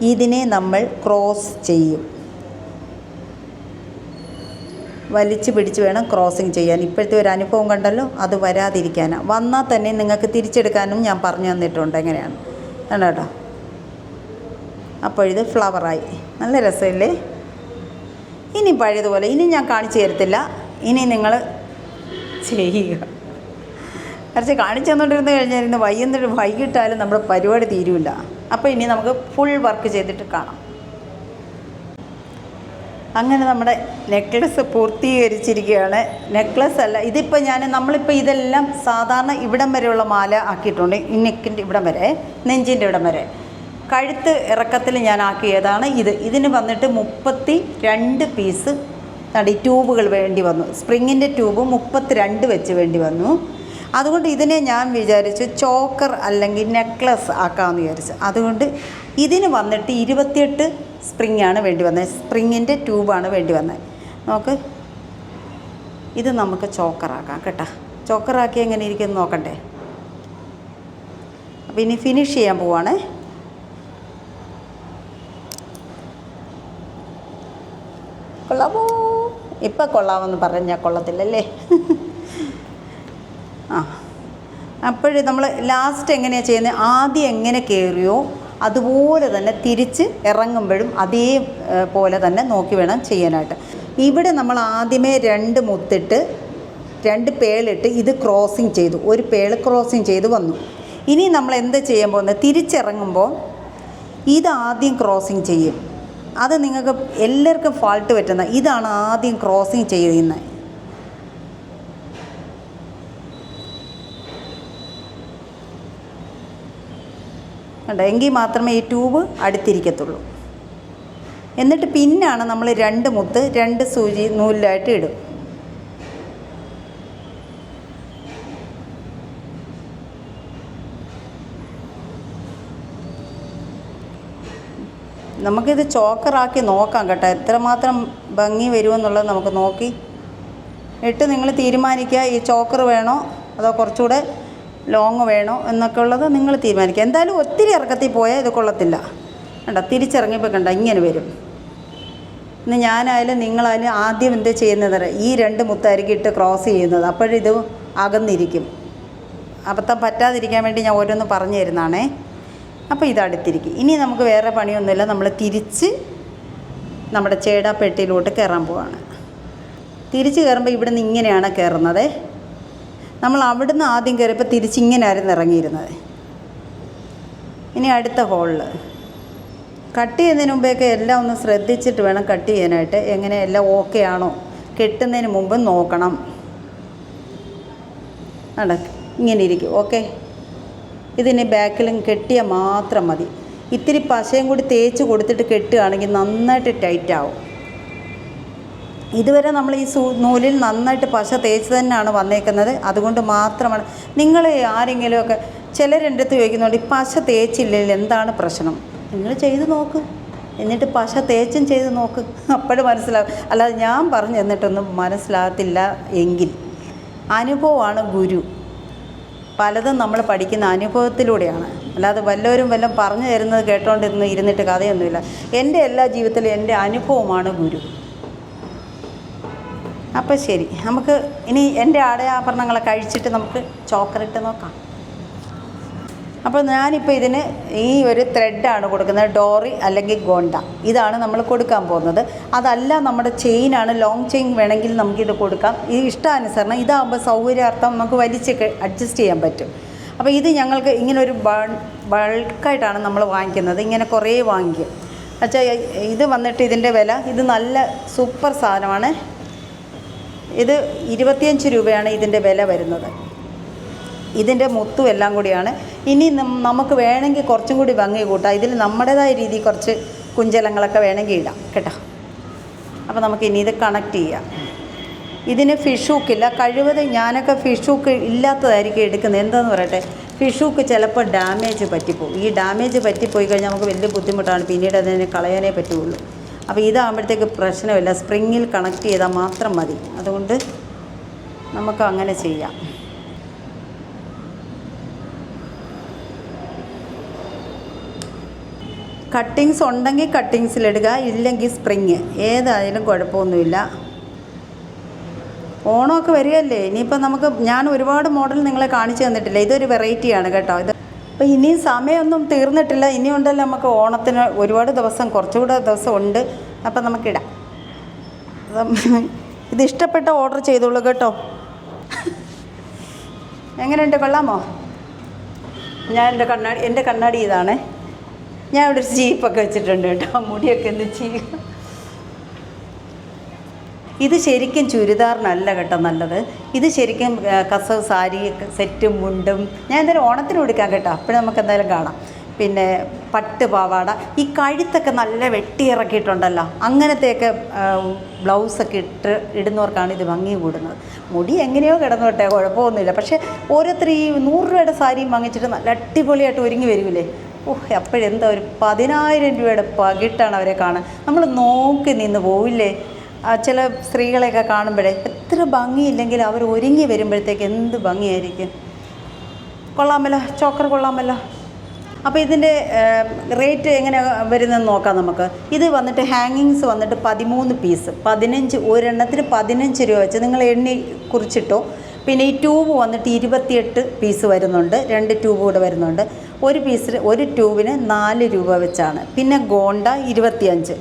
ഇതിനെ നമ്മൾ ക്രോസ് ചെയ്യും. വലിച്ചു പിടിച്ച് വേണം ക്രോസിങ് ചെയ്യാൻ. ഇപ്പോഴത്തെ ഒരു അനുഭവം കണ്ടല്ലോ? അത് വരാതിരിക്കാനാണ് വന്നാൽ തന്നെ നിങ്ങൾക്ക് തിരിച്ചെടുക്കാനും ഞാൻ പറഞ്ഞു തന്നിട്ടുണ്ട്. എങ്ങനെയാണ്? ആണ് കേട്ടോ? അപ്പോൾ ഇത് ഫ്ലവറായി. നല്ല രസമില്ലേ? ഇനി പഴയതുപോലെ ഇനി ഞാൻ കാണിച്ചു തരത്തില്ല. ഇനി നിങ്ങൾ ചെയ്യുക. കുറച്ച് കാണിച്ചു തന്നുകൊണ്ടിരുന്ന് കഴിഞ്ഞാൽ ഇന്ന് വൈകുന്നേരം വൈകിട്ടാലും നമ്മുടെ പരിപാടി തീരുമില്ല അപ്പോൾ ഇനി നമുക്ക് ഫുൾ വർക്ക് ചെയ്തിട്ട് കാണാം. അങ്ങനെ നമ്മുടെ നെക്ലസ് പൂർത്തീകരിച്ചിരിക്കുകയാണ്. നെക്ലസ് അല്ല ഇതിപ്പോൾ ഞാൻ നമ്മളിപ്പോൾ ഇതെല്ലാം സാധാരണ ഇവിടം വരെയുള്ള മാല ആക്കിയിട്ടുണ്ട്. ഈ നെക്കിന്റെ ഇവിടം വരെ നെഞ്ചിന്റെ ഇവിടം വരെ. കഴുത്ത് ഇറക്കത്തിൽ ഞാൻ ആക്കിയതാണ് ഇത്. ഇതിന് വന്നിട്ട് മുപ്പത്തി രണ്ട് പീസ് തടി ട്യൂബുകൾ വേണ്ടി വന്നു. സ്പ്രിങ്ങിന്റെ ട്യൂബ് മുപ്പത്തി രണ്ട് വെച്ച് വേണ്ടി വന്നു. അതുകൊണ്ട് ഇതിനെ ഞാൻ വിചാരിച്ചു ചോക്കർ അല്ലെങ്കിൽ നെക്ലസ് ആക്കാമെന്ന് വിചാരിച്ചു. അതുകൊണ്ട് ഇതിന് വന്നിട്ട് ഇരുപത്തിയെട്ട് സ്പ്രിങ് ആണ് വേണ്ടി വന്നത്. സ്പ്രിങ്ങിന്റെ ട്യൂബാണ് വേണ്ടി വന്നത്. നോക്ക്. ഇത് നമുക്ക് ചോക്കറാക്കാം കേട്ടോ. ചോക്കറാക്കി എങ്ങനെ ഇരിക്കുന്നു നോക്കണ്ടേ. അപ്പോൾ ഇനി ഫിനിഷ് ചെയ്യാൻ പോവാണ്. കൊള്ളാമോ? ഇപ്പം കൊള്ളാമെന്ന് പറഞ്ഞാൽ കൊള്ളത്തില്ലല്ലേ? ആ. അപ്പോഴ് നമ്മൾ ലാസ്റ്റ് എങ്ങനെയാണ് ചെയ്യുന്നത്? ആദ്യം എങ്ങനെ കയറിയോ അതുപോലെ തന്നെ തിരിച്ച് ഇറങ്ങുമ്പോഴും അതേ പോലെ തന്നെ നോക്കി വേണം ചെയ്യാനായിട്ട്. ഇവിടെ നമ്മൾ ആദ്യമേ രണ്ട് മുത്തിട്ട് രണ്ട് പേളിട്ട് ഇത് ക്രോസിങ് ചെയ്തു. ഒരു പേൾ ക്രോസിങ് ചെയ്ത് വന്നു. ഇനി നമ്മൾ എന്ത് ചെയ്യാൻ പോകുന്നത്? തിരിച്ചിറങ്ങുമ്പോൾ ആദ്യം ക്രോസിങ് ചെയ്യും. അത് നിങ്ങൾക്ക് എല്ലാവർക്കും ഫാൾട്ട് പറ്റുന്ന ഇതാണ് ആദ്യം ക്രോസിങ് ചെയ്യുന്നത്. കണ്ടോ? എങ്കിൽ മാത്രമേ ഈ ട്യൂബ് അടുത്തിരിക്കത്തുള്ളൂ. എന്നിട്ട് പിന്നാണ് നമ്മൾ രണ്ട് മുത്ത് രണ്ട് സൂചി നൂലിലായിട്ട് ഇടും. നമുക്കിത് ചോക്കറാക്കി നോക്കാം കേട്ടോ. എത്രമാത്രം ഭംഗി വരുമെന്നുള്ളത് നമുക്ക് നോക്കി. ഇട്ട് നിങ്ങൾ തീരുമാനിക്കുക ഈ ചോക്കർ വേണോ അതോ കുറച്ചുകൂടെ ലോങ് വേണോ എന്നൊക്കെ ഉള്ളത് നിങ്ങൾ തീരുമാനിക്കുക. എന്തായാലും ഒത്തിരി ഇറക്കത്തിൽ പോയാൽ ഇത് കൊള്ളത്തില്ല. കണ്ട? തിരിച്ചിറങ്ങിയപ്പോൾ കണ്ട? ഇങ്ങനെ വരും. ഇന്ന് ഞാനായാലും നിങ്ങളായാലും ആദ്യം എന്ത് ചെയ്യുന്നത് ഈ രണ്ട് മുത്തായിരിക്കും ഇട്ട് ക്രോസ് ചെയ്യുന്നത്. അപ്പോഴിത് അകന്നിരിക്കും. അബദ്ധം പറ്റാതിരിക്കാൻ വേണ്ടി ഞാൻ ഓരോന്ന് പറഞ്ഞു തരുന്നതാണേ. അപ്പോൾ ഇത് ഇനി നമുക്ക് വേറെ പണിയൊന്നുമില്ല. നമ്മൾ തിരിച്ച് നമ്മുടെ ചേടാപ്പെട്ടിയിലോട്ട് കയറാൻ പോവാണ്. തിരിച്ച് കയറുമ്പോൾ ഇവിടുന്ന് ഇങ്ങനെയാണ് കയറുന്നത്. നമ്മൾ അവിടുന്ന് ആദ്യം കയറിയപ്പോൾ തിരിച്ചിങ്ങനായിരുന്നു ഇറങ്ങിയിരുന്നത്. ഇനി അടുത്ത ഹോളിൽ കട്ട് ചെയ്യുന്നതിന് മുമ്പേയൊക്കെ എല്ലാം ഒന്ന് ശ്രദ്ധിച്ചിട്ട് വേണം കട്ട് ചെയ്യാനായിട്ട്. എങ്ങനെ എല്ലാം ഓക്കെ ആണോ? കെട്ടുന്നതിന് മുമ്പ് നോക്കണം. അട ഇങ്ങനെ ഇരിക്കും. ഓക്കെ ഇതിന് ബാക്കിലും കെട്ടിയാൽ മാത്രം മതി. ഇത്തിരി പശയും കൂടി തേച്ച് കൊടുത്തിട്ട് കെട്ടുകയാണെങ്കിൽ നന്നായിട്ട് ടൈറ്റ് ആവും. ഇതുവരെ നമ്മൾ ഈ സൂ നൂലിൽ നന്നായിട്ട് പശ തേച്ച് തന്നെയാണ് വന്നേക്കുന്നത്. അതുകൊണ്ട് മാത്രമാണ്. നിങ്ങൾ ആരെങ്കിലുമൊക്കെ ചിലരെന്റെ അടുത്ത് ചോദിക്കുന്നുണ്ട് ഈ പശ തേച്ചില്ലെങ്കിൽ എന്താണ് പ്രശ്നം? നിങ്ങൾ ചെയ്ത് നോക്ക്. എന്നിട്ട് പശ തേച്ചും ചെയ്ത് നോക്ക്. അപ്പോഴും മനസ്സിലാവും. അല്ലാതെ ഞാൻ പറഞ്ഞു എന്നിട്ടൊന്നും മനസ്സിലാകത്തില്ല എങ്കിൽ. അനുഭവമാണ് ഗുരു. പലതും നമ്മൾ പഠിക്കുന്ന അനുഭവത്തിലൂടെയാണ്. അല്ലാതെ വല്ലവരും വല്ലതും പറഞ്ഞു തരുന്നത് കേട്ടോണ്ടിരുന്ന് ഇരുന്നിട്ട് കഥയൊന്നുമില്ല. എന്റെ എല്ലാ ജീവിതത്തിലും എന്റെ അനുഭവമാണ് ഗുരു. അപ്പോൾ ശരി. നമുക്ക് ഇനി എന്റെ ആടയാഭരണങ്ങളൊക്കെ കഴിച്ചിട്ട് നമുക്ക് ചോക്കറിട്ട് നോക്കാം. അപ്പോൾ ഞാനിപ്പോൾ ഇതിന് ഈ ഒരു ത്രെഡാണ് കൊടുക്കുന്നത്. ഡോറി അല്ലെങ്കിൽ ഗോണ്ട. ഇതാണ് നമ്മൾ കൊടുക്കാൻ പോകുന്നത്. അതല്ല നമ്മുടെ ചെയിനാണ് ലോങ് ചെയിൻ വേണമെങ്കിൽ നമുക്കിത് കൊടുക്കാം. ഈ ഇഷ്ടാനുസരണം ഇതാകുമ്പോൾ സൗകര്യാർത്ഥം നമുക്ക് വലിച്ചൊക്കെ അഡ്ജസ്റ്റ് ചെയ്യാൻ പറ്റും. അപ്പോൾ ഇത് ഞങ്ങൾക്ക് ഇങ്ങനെ ഒരു ബൾ ബൾക്കായിട്ടാണ് നമ്മൾ വാങ്ങിക്കുന്നത്. ഇങ്ങനെ കുറേ വാങ്ങിക്കും. അച്ഛാ ഇത് വന്നിട്ട് ഇതിന്റെ വില ഇത് നല്ല സൂപ്പർ സാധനമാണ്. ഇത് ഇരുപത്തിയഞ്ച് രൂപയാണ് ഇതിന്റെ വില വരുന്നത്. ഇതിന്റെ മുത്തും എല്ലാം കൂടിയാണ്. ഇനി നമുക്ക് വേണമെങ്കിൽ കുറച്ചും കൂടി ഭംഗി കൂട്ടാം. ഇതിൽ നമ്മുടേതായ രീതിയിൽ കുറച്ച് കുഞ്ചലങ്ങളൊക്കെ വേണമെങ്കിൽ ഇടാം കേട്ടോ. അപ്പോൾ നമുക്ക് ഇനി ഇത് കണക്ട് ചെയ്യാം. ഇതിന് ഫിഷ് ഹൂക്കില്ല കഴിവതും ഞാനൊക്കെ ഫിഷ് ഹൂക്ക് ഇല്ലാത്തതായിരിക്കും എടുക്കുന്നത്. എന്താന്ന് പറയട്ടെ? ഫിഷ് ഹൂക്ക് ചിലപ്പോൾ ഡാമേജ് പറ്റിപ്പോകും ഈ ഡാമേജ് പറ്റിപ്പോയി കഴിഞ്ഞാൽ നമുക്ക് വലിയ ബുദ്ധിമുട്ടാണ്. പിന്നീട് അതിനെ കളയാനേ പറ്റുള്ളൂ. അപ്പോൾ ഇതാകുമ്പോഴത്തേക്ക് പ്രശ്നമില്ല. സ്പ്രിങ്ങിൽ കണക്ട് ചെയ്താൽ മാത്രം മതി. അതുകൊണ്ട് നമുക്ക് അങ്ങനെ ചെയ്യാം. കട്ടിങ്സ് ഉണ്ടെങ്കിൽ കട്ടിങ്സിലിടുക ഇല്ലെങ്കിൽ സ്പ്രിങ്. ഏതായാലും കുഴപ്പമൊന്നുമില്ല. ഓണമൊക്കെ വരികയല്ലേ? ഇനിയിപ്പോൾ നമുക്ക് ഞാൻ ഒരുപാട് മോഡൽ നിങ്ങളെ കാണിച്ചു തന്നിട്ടില്ല. ഇതൊരു വെറൈറ്റിയാണ് കേട്ടോ. ഇത് അപ്പോൾ ഇനിയും സമയമൊന്നും തീർന്നിട്ടില്ല. ഇനിയും ഉണ്ടല്ലോ നമുക്ക് ഓണത്തിന് ഒരുപാട് ദിവസം കുറച്ചുകൂടെ ദിവസം ഉണ്ട്. അപ്പം നമുക്കിടാം. ഇത് ഇഷ്ടപ്പെട്ട ഓർഡർ ചെയ്തോളൂ കേട്ടോ. എങ്ങനെയുണ്ട് കൊള്ളാമോ? ഞാൻ എന്റെ കണ്ണാടി എന്റെ കണ്ണാടി ഇതാണേ. ഞാൻ ഇവിടെ ഒരു ചീപ്പൊക്കെ വെച്ചിട്ടുണ്ട് കേട്ടോ. മുടിയൊക്കെ ഒന്ന് ചീ ഇത് ശരിക്കും ചുരിദാറിനല്ല കേട്ടോ നല്ലത്. ഇത് ശരിക്കും കസവ് സാരി സെറ്റും മുണ്ടും ഞാൻ എന്തായാലും ഓണത്തിന് കൊടുക്കാം കേട്ടോ. അപ്പോഴും നമുക്ക് എന്തായാലും കാണാം. പിന്നെ പട്ട് പാവാട ഈ കഴുത്തൊക്കെ നല്ല വെട്ടിയിറക്കിയിട്ടുണ്ടല്ലോ അങ്ങനത്തെയൊക്കെ ബ്ലൗസൊക്കെ ഇട്ട് ഇടുന്നവർക്കാണ് ഇത് ഭംഗി കൂടുന്നത്. മുടി എങ്ങനെയോ കിടന്നോട്ടെ കുഴപ്പമൊന്നുമില്ല. പക്ഷേ ഓരോരുത്തർ ഈ നൂറ് രൂപയുടെ സാരിയും വാങ്ങിച്ചിട്ട് നല്ല അടിപൊളിയായിട്ട് ഒരുങ്ങി വരില്ലേ ഓഹ് അപ്പോഴെന്താ ഒരു പതിനായിരം രൂപയുടെ പകിട്ടാണ് അവരെ കാണാൻ. നമ്മൾ നോക്കി നിന്ന് പോവില്ലേ? ചില സ്ത്രീകളെയൊക്കെ കാണുമ്പോഴേ എത്ര ഭംഗിയില്ലെങ്കിൽ അവർ ഒരുങ്ങി വരുമ്പോഴത്തേക്ക് എന്ത് ഭംഗിയായിരിക്കും? കൊള്ളാമല്ലോ ചോക്കർ കൊള്ളാമല്ലോ. അപ്പോൾ ഇതിന്റെ റേറ്റ് എങ്ങനെ വരുന്നതെന്ന് നോക്കാം നമുക്ക്. ഇത് വന്നിട്ട് ഹാങ്ങിങ്സ് വന്നിട്ട് പതിമൂന്ന് പീസ്. പതിനഞ്ച് ഒരെണ്ണത്തിന് പതിനഞ്ച് രൂപ വെച്ച് നിങ്ങൾ എണ്ണി കുറിച്ചിട്ടോ. പിന്നെ ഈ ട്യൂബ് വന്നിട്ട് ഇരുപത്തിയെട്ട് പീസ് വരുന്നുണ്ട്. രണ്ട് ട്യൂബ് കൂടെ വരുന്നുണ്ട്. ഒരു പീസിൽ ഒരു ട്യൂബിന് നാല് രൂപ വെച്ചാണ്. പിന്നെ ഗോണ്ട ഇരുപത്തിയഞ്ച്.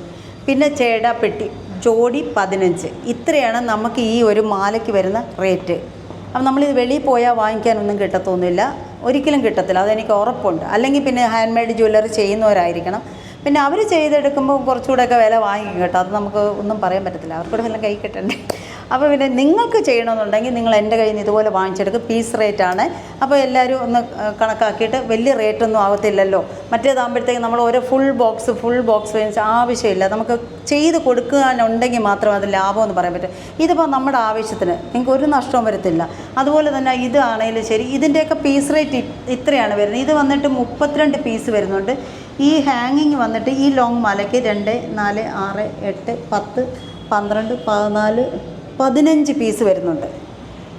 പിന്നെ ചേടാപ്പെട്ടി ജോഡി പതിനഞ്ച്. ഇത്രയാണ് നമുക്ക് ഈ ഒരു മാലയ്ക്ക് വരുന്ന റേറ്റ്. അപ്പം നമ്മളിത് വെളിയിൽ പോയാൽ വാങ്ങിക്കാനൊന്നും കിട്ടത്തൊന്നുമില്ല. ഒരിക്കലും കിട്ടത്തില്ല. അതെനിക്ക് ഉറപ്പുണ്ട്. അല്ലെങ്കിൽ പിന്നെ ഹാൻഡ് മെയ്ഡ് ജ്വല്ലറി ചെയ്യുന്നവരായിരിക്കണം. പിന്നെ അവർ ചെയ്തെടുക്കുമ്പോൾ കുറച്ചുകൂടെയൊക്കെ വില വാങ്ങിക്കും കേട്ടോ. അത് നമുക്ക് ഒന്നും പറയാൻ പറ്റത്തില്ല. അവർക്കൂടെ വല്ല കൈ കിട്ടണ്ടേ? അപ്പോൾ പിന്നെ നിങ്ങൾക്ക് ചെയ്യണമെന്നുണ്ടെങ്കിൽ നിങ്ങൾ എന്റെ കയ്യിൽ നിന്ന് ഇതുപോലെ വാങ്ങിച്ചെടുക്കും. പീസ് റേറ്റ് ആണ്. അപ്പോൾ എല്ലാവരും ഒന്ന് കണക്കാക്കിയിട്ട് വലിയ റേറ്റ് റേറ്റൊന്നും ആവത്തില്ലല്ലോ. മറ്റേതാകുമ്പോഴത്തേക്ക് നമ്മൾ ഓരോ ഫുൾ ബോക്സ് ഫുൾ ബോക്സ് മേടിച്ച് ആവശ്യമില്ല. നമുക്ക് ചെയ്ത് കൊടുക്കാനുണ്ടെങ്കിൽ മാത്രം അത് ലാഭം എന്ന് പറയാൻ പറ്റും. ഇതിപ്പോൾ നമ്മുടെ ആവശ്യത്തിന് നിങ്ങൾക്ക് ഒരു നഷ്ടവും വരത്തില്ല. അതുപോലെ തന്നെ ഇതാണെങ്കിലും ശരി ഇതിന്റെയൊക്കെ പീസ് റേറ്റ് ഇത്രയാണ് വരുന്നത്. ഇത് വന്നിട്ട് മുപ്പത്തിരണ്ട് പീസ് വരുന്നുണ്ട്. ഈ ഹാങ്ങിങ് വന്നിട്ട് ഈ ലോങ് മാലയ്ക്ക് രണ്ട് നാല് ആറ് എട്ട് പത്ത് പന്ത്രണ്ട് പതിനാല് പതിനഞ്ച് പീസ് വരുന്നുണ്ട്.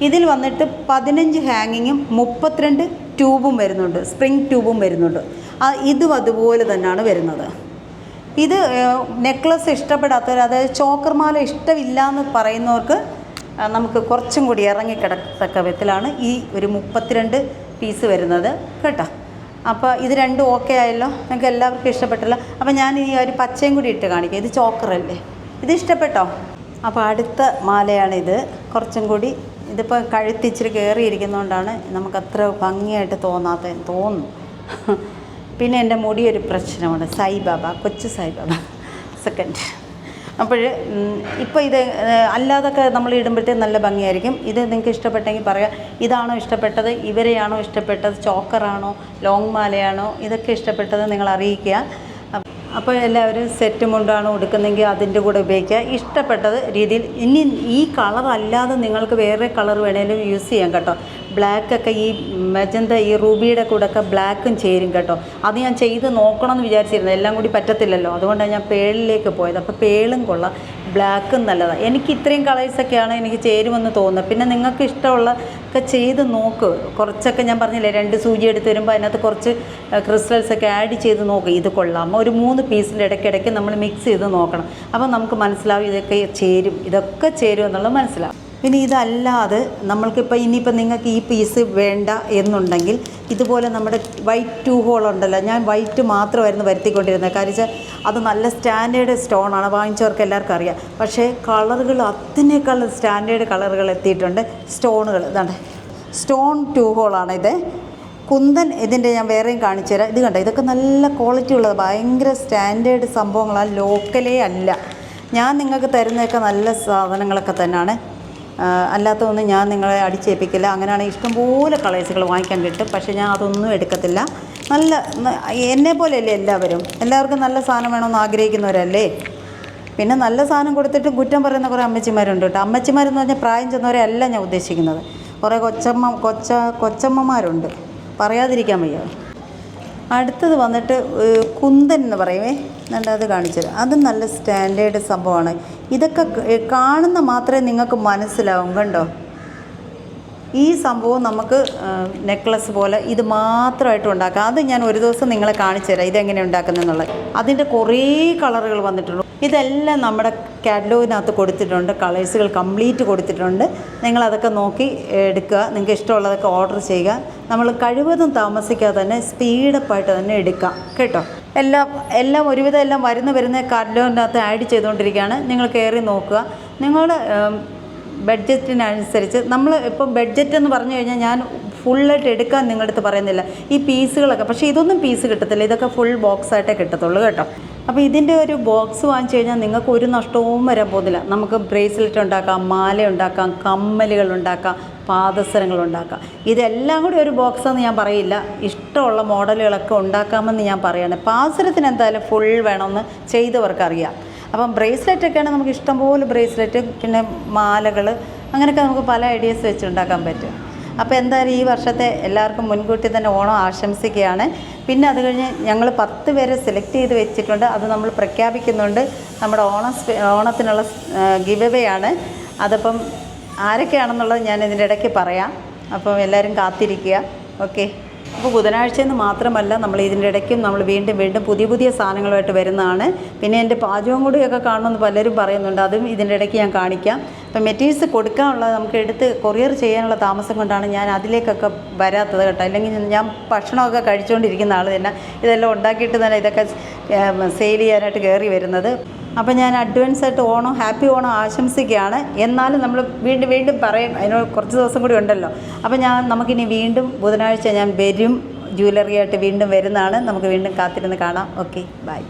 ഇതിൽ വന്നിട്ട് പതിനഞ്ച് ഹാങ്ങിങ്ങും മുപ്പത്തിരണ്ട് ട്യൂബും വരുന്നുണ്ട്. സ്പ്രിംഗ് ട്യൂബും വരുന്നുണ്ട്. ഇതും അതുപോലെ തന്നെയാണ് വരുന്നത്. ഇത് നെക്ലസ് ഇഷ്ടപ്പെടാത്തവർ അതായത് ചോക്കർമാല ഇഷ്ടമില്ല എന്ന് പറയുന്നവർക്ക് നമുക്ക് കുറച്ചും കൂടി ഇറങ്ങി കിടക്കത്തക്ക വിധത്തിലാണ് ഈ ഒരു മുപ്പത്തിരണ്ട് പീസ് വരുന്നത്. കേട്ടോ? അപ്പോൾ ഇത് രണ്ടും ഓക്കെ ആയല്ലോ? നിങ്ങൾക്ക് എല്ലാവർക്കും ഇഷ്ടപ്പെട്ടല്ലോ? അപ്പോൾ ഞാൻ ഈ ഒരു പച്ചയും കൂടി ഇട്ട് കാണിക്കാം. ഇത് ചോക്കറല്ലേ? ഇത് ഇഷ്ടപ്പെട്ടോ? അപ്പോൾ അടുത്ത മാലയാണിത്. കുറച്ചും കൂടി ഇതിപ്പോൾ കഴുത്തിച്ചിരി കയറിയിരിക്കുന്നതുകൊണ്ടാണ് നമുക്കത്ര ഭംഗിയായിട്ട് തോന്നാത്ത തോന്നുന്നു പിന്നെ എന്റെ മുടി ഒരു പ്രശ്നമാണ്. സായിബാബ കൊച്ചു സായിബാബ. സെക്കൻഡ് അപ്പോൾ ഇപ്പോൾ ഇത് അല്ലാതൊക്കെ നമ്മൾ ഇടുമ്പോഴത്തേ നല്ല ഭംഗിയായിരിക്കും. ഇത് നിങ്ങൾക്ക് ഇഷ്ടപ്പെട്ടെങ്കിൽ പറയാം. ഇതാണോ ഇഷ്ടപ്പെട്ടത്? ഇവരെയാണോ ഇഷ്ടപ്പെട്ടത്? ചോക്കറാണോ? ലോങ് മാലയാണോ? ഇതൊക്കെ ഇഷ്ടപ്പെട്ടത് നിങ്ങൾ അറിയിക്കുക. അപ്പോൾ എല്ലാവരും സെറ്റ് മുണ്ടാണ് ഉടുക്കുന്നതെങ്കിൽ അതിന്റെ കൂടെ ഉപയോഗിക്കുക. ഇഷ്ടപ്പെട്ടത് രീതിയിൽ ഇനി ഈ കളർ അല്ലാതെ നിങ്ങൾക്ക് വേറെ കളർ വേണേലും യൂസ് ചെയ്യാം കേട്ടോ. ബ്ലാക്കൊക്കെ ഈ മെജന്ത ഈ റൂബിയുടെ കൂടെ ഒക്കെ ബ്ലാക്കും ചേരും കേട്ടോ. അത് ഞാൻ ചെയ്ത് നോക്കണമെന്ന് വിചാരിച്ചിരുന്നു. എല്ലാം കൂടി പറ്റത്തില്ലല്ലോ. അതുകൊണ്ടാണ് ഞാൻ പേളിലേക്ക് പോയത്. അപ്പോൾ പേളും കൊള്ളാം. ബ്ലാക്കും നല്ലതാണ് എനിക്ക് ഇത്രയും കളേഴ്സൊക്കെയാണ് എനിക്ക് ചേരുമെന്ന് തോന്നുന്നത്. പിന്നെ നിങ്ങൾക്ക് ഇഷ്ടമുള്ള ഒക്കെ ചെയ്ത് നോക്ക്. കുറച്ചൊക്കെ ഞാൻ പറഞ്ഞില്ലേ രണ്ട് സൂചി എടുത്ത് വരുമ്പോൾ അതിനകത്ത് കുറച്ച് ക്രിസ്റ്റൽസ് ഒക്കെ ആഡ് ചെയ്ത് നോക്ക്. ഇത് കൊള്ളാം. ഒരു മൂന്ന് പീസിന്റെ ഇടയ്ക്കിടയ്ക്ക് നമ്മൾ മിക്സ് ചെയ്ത് നോക്കണം. അപ്പോൾ നമുക്ക് മനസ്സിലാവും ഇതൊക്കെ ചേരും. ഇതൊക്കെ ചേരും എന്നുള്ളത് മനസ്സിലാവും. പിന്നെ ഇതല്ലാതെ നമ്മൾക്കിപ്പോൾ ഇനിയിപ്പോൾ നിങ്ങൾക്ക് ഈ പീസ് വേണ്ട എന്നുണ്ടെങ്കിൽ ഇതുപോലെ നമ്മുടെ വൈറ്റ് ടു ഹോൾ ഉണ്ടല്ലോ ഞാൻ വൈറ്റ് മാത്രമായിരുന്നു വരുത്തിക്കൊണ്ടിരുന്നത്. കാര്യം വെച്ചാൽ അത് നല്ല സ്റ്റാൻഡേർഡ് സ്റ്റോൺ ആണ് വാങ്ങിച്ചവർക്ക് എല്ലാവർക്കും അറിയാം. പക്ഷേ കളറുകൾ അതിനേക്കാൾ സ്റ്റാൻഡേർഡ് കളറുകൾ എത്തിയിട്ടുണ്ട് സ്റ്റോണുകൾ ഇതാണ്. സ്റ്റോൺ ടു ഹോളാണ് ഇത്. കുന്തൻ ഇതിന്റെ ഞാൻ വേറെയും കാണിച്ചു തരാം. ഇത് കണ്ടോ? ഇതൊക്കെ നല്ല ക്വാളിറ്റി ഉള്ളത്. ഭയങ്കര സ്റ്റാൻഡേർഡ് സംഭവങ്ങളാണ് ലോക്കലേ അല്ല. ഞാൻ നിങ്ങൾക്ക് തരുന്നതൊക്കെ നല്ല സാധനങ്ങളൊക്കെ തന്നെയാണ് അല്ലാത്തതൊന്നും ഞാൻ നിങ്ങളെ അടിച്ചേൽപ്പിക്കില്ല. അങ്ങനെയാണെങ്കിൽ ഇഷ്ടംപോലെ കളേഴ്സുകൾ വാങ്ങിക്കാൻ കിട്ടും. പക്ഷേ ഞാൻ അതൊന്നും എടുക്കത്തില്ല. നല്ല എന്നെ പോലെയല്ലേ എല്ലാവരും? എല്ലാവർക്കും നല്ല സാധനം വേണമെന്ന് ആഗ്രഹിക്കുന്നവരല്ലേ? പിന്നെ നല്ല സാധനം കൊടുത്തിട്ട് കുറ്റം പറയുന്ന കുറേ അമ്മച്ചിമാരുണ്ട് കേട്ടോ. അമ്മച്ചിമാരെന്ന് പറഞ്ഞാൽ പ്രായം ചെന്നവരെ അല്ല ഞാൻ ഉദ്ദേശിക്കുന്നത്. കുറേ കൊച്ചമ്മ കൊച്ച കൊച്ചമ്മമാരുണ്ട്. പറയാതിരിക്കാൻ വയ്യ. അടുത്തത് വന്നിട്ട് കുന്തൻ എന്ന് പറയുമേ എന്നിട്ട് അത് കാണിച്ചത് അതും നല്ല സ്റ്റാൻഡേർഡ് സംഭവമാണ്. ഇതൊക്കെ കാണുന്ന മാത്രമേ നിങ്ങൾക്ക് മനസ്സിലാവും കണ്ടോ? ഈ സംഭവം നമുക്ക് നെക്ലസ് പോലെ ഇത് മാത്രമായിട്ട് ഉണ്ടാക്കാം. അത് ഞാൻ ഒരു ദിവസം നിങ്ങളെ കാണിച്ചു തരാം. ഇതെങ്ങനെ ഉണ്ടാക്കുന്നതെന്നുള്ളത്. അതിന്റെ കുറേ കളറുകൾ വന്നിട്ടുണ്ട്. ഇതെല്ലാം നമ്മുടെ കാറ്റലോഗിനകത്ത് കൊടുത്തിട്ടുണ്ട്. കളേഴ്സുകൾ കംപ്ലീറ്റ് കൊടുത്തിട്ടുണ്ട്. നിങ്ങളതൊക്കെ നോക്കി എടുക്കുക. നിങ്ങൾക്ക് ഇഷ്ടമുള്ളതൊക്കെ ഓർഡർ ചെയ്യുക. നമ്മൾ കഴിവതും താമസിക്കാതെ തന്നെ സ്പീഡപ്പായിട്ട് തന്നെ എടുക്കാം. കേട്ടോ? എല്ലാം എല്ലാം ഒരുവിധം എല്ലാം വരുന്ന വരുന്ന കാർഡിനകത്ത് ആഡ് ചെയ്തുകൊണ്ടിരിക്കുകയാണ്. നിങ്ങൾ കയറി നോക്കുക. നിങ്ങൾ ബഡ്ജറ്റിനനുസരിച്ച് നമ്മൾ ഇപ്പം ബഡ്ജറ്റ് എന്ന് പറഞ്ഞു കഴിഞ്ഞാൽ ഞാൻ ഫുള്ളായിട്ട് എടുക്കാൻ നിങ്ങളുടെ അടുത്ത് പറയുന്നില്ല. ഈ പീസുകളൊക്കെ പക്ഷേ ഇതൊന്നും പീസ് കിട്ടത്തില്ല. ഇതൊക്കെ ഫുൾ ബോക്സ് ആയിട്ടേ കിട്ടത്തുള്ളൂ കേട്ടോ. അപ്പോൾ ഇതിന്റെ ഒരു ബോക്സ് വാങ്ങിച്ചു കഴിഞ്ഞാൽ നിങ്ങൾക്ക് ഒരു നഷ്ടവും വരാൻ പോകുന്നില്ല. നമുക്ക് ബ്രേസ്ലെറ്റ് ഉണ്ടാക്കാം മാല ഉണ്ടാക്കാം കമ്മലുകൾ ഉണ്ടാക്കാം പാദസരങ്ങൾ ഉണ്ടാക്കാം ഇതെല്ലാം കൂടി ഒരു ബോക്സാന്ന് ഞാൻ പറയില്ല. ഇഷ്ടമുള്ള മോഡലുകളൊക്കെ ഉണ്ടാക്കാമെന്ന് ഞാൻ പറയുകയാണ് പാദസരത്തിന് എന്തായാലും ഫുൾ വേണമെന്ന് ചെയ്തവർക്ക് അറിയാം അപ്പം ബ്രേസ്ലെറ്റ് ഒക്കെയാണ് നമുക്ക് ഇഷ്ടംപോലെ ബ്രേസ്ലെറ്റ് പിന്നെ മാലകൾ അങ്ങനെയൊക്കെ നമുക്ക് പല ഐഡിയാസ് വെച്ചുണ്ടാക്കാൻ പറ്റും. അപ്പോൾ എന്തായാലും ഈ വർഷത്തെ എല്ലാവർക്കും മുൻകൂട്ടി തന്നെ ഓണം ആശംസിക്കുകയാണ്. പിന്നെ അത് കഴിഞ്ഞ് ഞങ്ങൾ പത്ത് പേരെ സെലക്ട് ചെയ്ത് വെച്ചിട്ടുണ്ട്. അത് നമ്മൾ പ്രഖ്യാപിക്കുന്നുണ്ട്. നമ്മുടെ ഓണം ഓണത്തിനുള്ള ഗിവ് ആണ്. അതിപ്പം ആരൊക്കെയാണെന്നുള്ളത് ഞാൻ ഇതിന്റെ ഇടയ്ക്ക് പറയാം. അപ്പം എല്ലാവരും കാത്തിരിക്കുക. ഓക്കെ. അപ്പോൾ ബുധനാഴ്ചയെന്ന് മാത്രമല്ല നമ്മൾ ഇതിന്റെ ഇടയ്ക്കും നമ്മൾ വീണ്ടും വീണ്ടും പുതിയ പുതിയ സാധനങ്ങളുമായിട്ട് വരുന്നതാണ്. പിന്നെ എന്റെ പാചകം കൂടിയൊക്കെ കാണുമെന്ന് പലരും പറയുന്നുണ്ട്. അതും ഇതിന്റെ ഇടയ്ക്ക് ഞാൻ കാണിക്കാം. അപ്പം മെറ്റീരിയൽസ് കൊടുക്കാനുള്ള നമുക്ക് എടുത്ത് കൊറിയർ ചെയ്യാനുള്ള താമസം കൊണ്ടാണ് ഞാൻ അതിലേക്കൊക്കെ വരാത്തത് കേട്ടോ. അല്ലെങ്കിൽ ഞാൻ ഭക്ഷണമൊക്കെ കഴിച്ചുകൊണ്ടിരിക്കുന്ന ആൾ തന്നെ. ഇതെല്ലാം ഉണ്ടാക്കിയിട്ട് തന്നെ ഇതൊക്കെ സെയിൽ ചെയ്യാനായിട്ട് കയറി വരുന്നത്. അപ്പോൾ ഞാൻ അഡ്വാൻസ് ആയിട്ട് ഓണം ഹാപ്പി ഓണം ആശംസിക്കുകയാണ്. എന്നാലും നമ്മൾ വീണ്ടും വീണ്ടും പറയും അതിന് കുറച്ച് ദിവസം കൂടി ഉണ്ടല്ലോ. അപ്പോൾ ഞാൻ നമുക്കിനി വീണ്ടും ബുധനാഴ്ച ഞാൻ വരും. ജ്വല്ലറിയായിട്ട് വീണ്ടും വരുന്നതാണ്. നമുക്ക് വീണ്ടും കാത്തിരുന്ന് കാണാം. Okay bye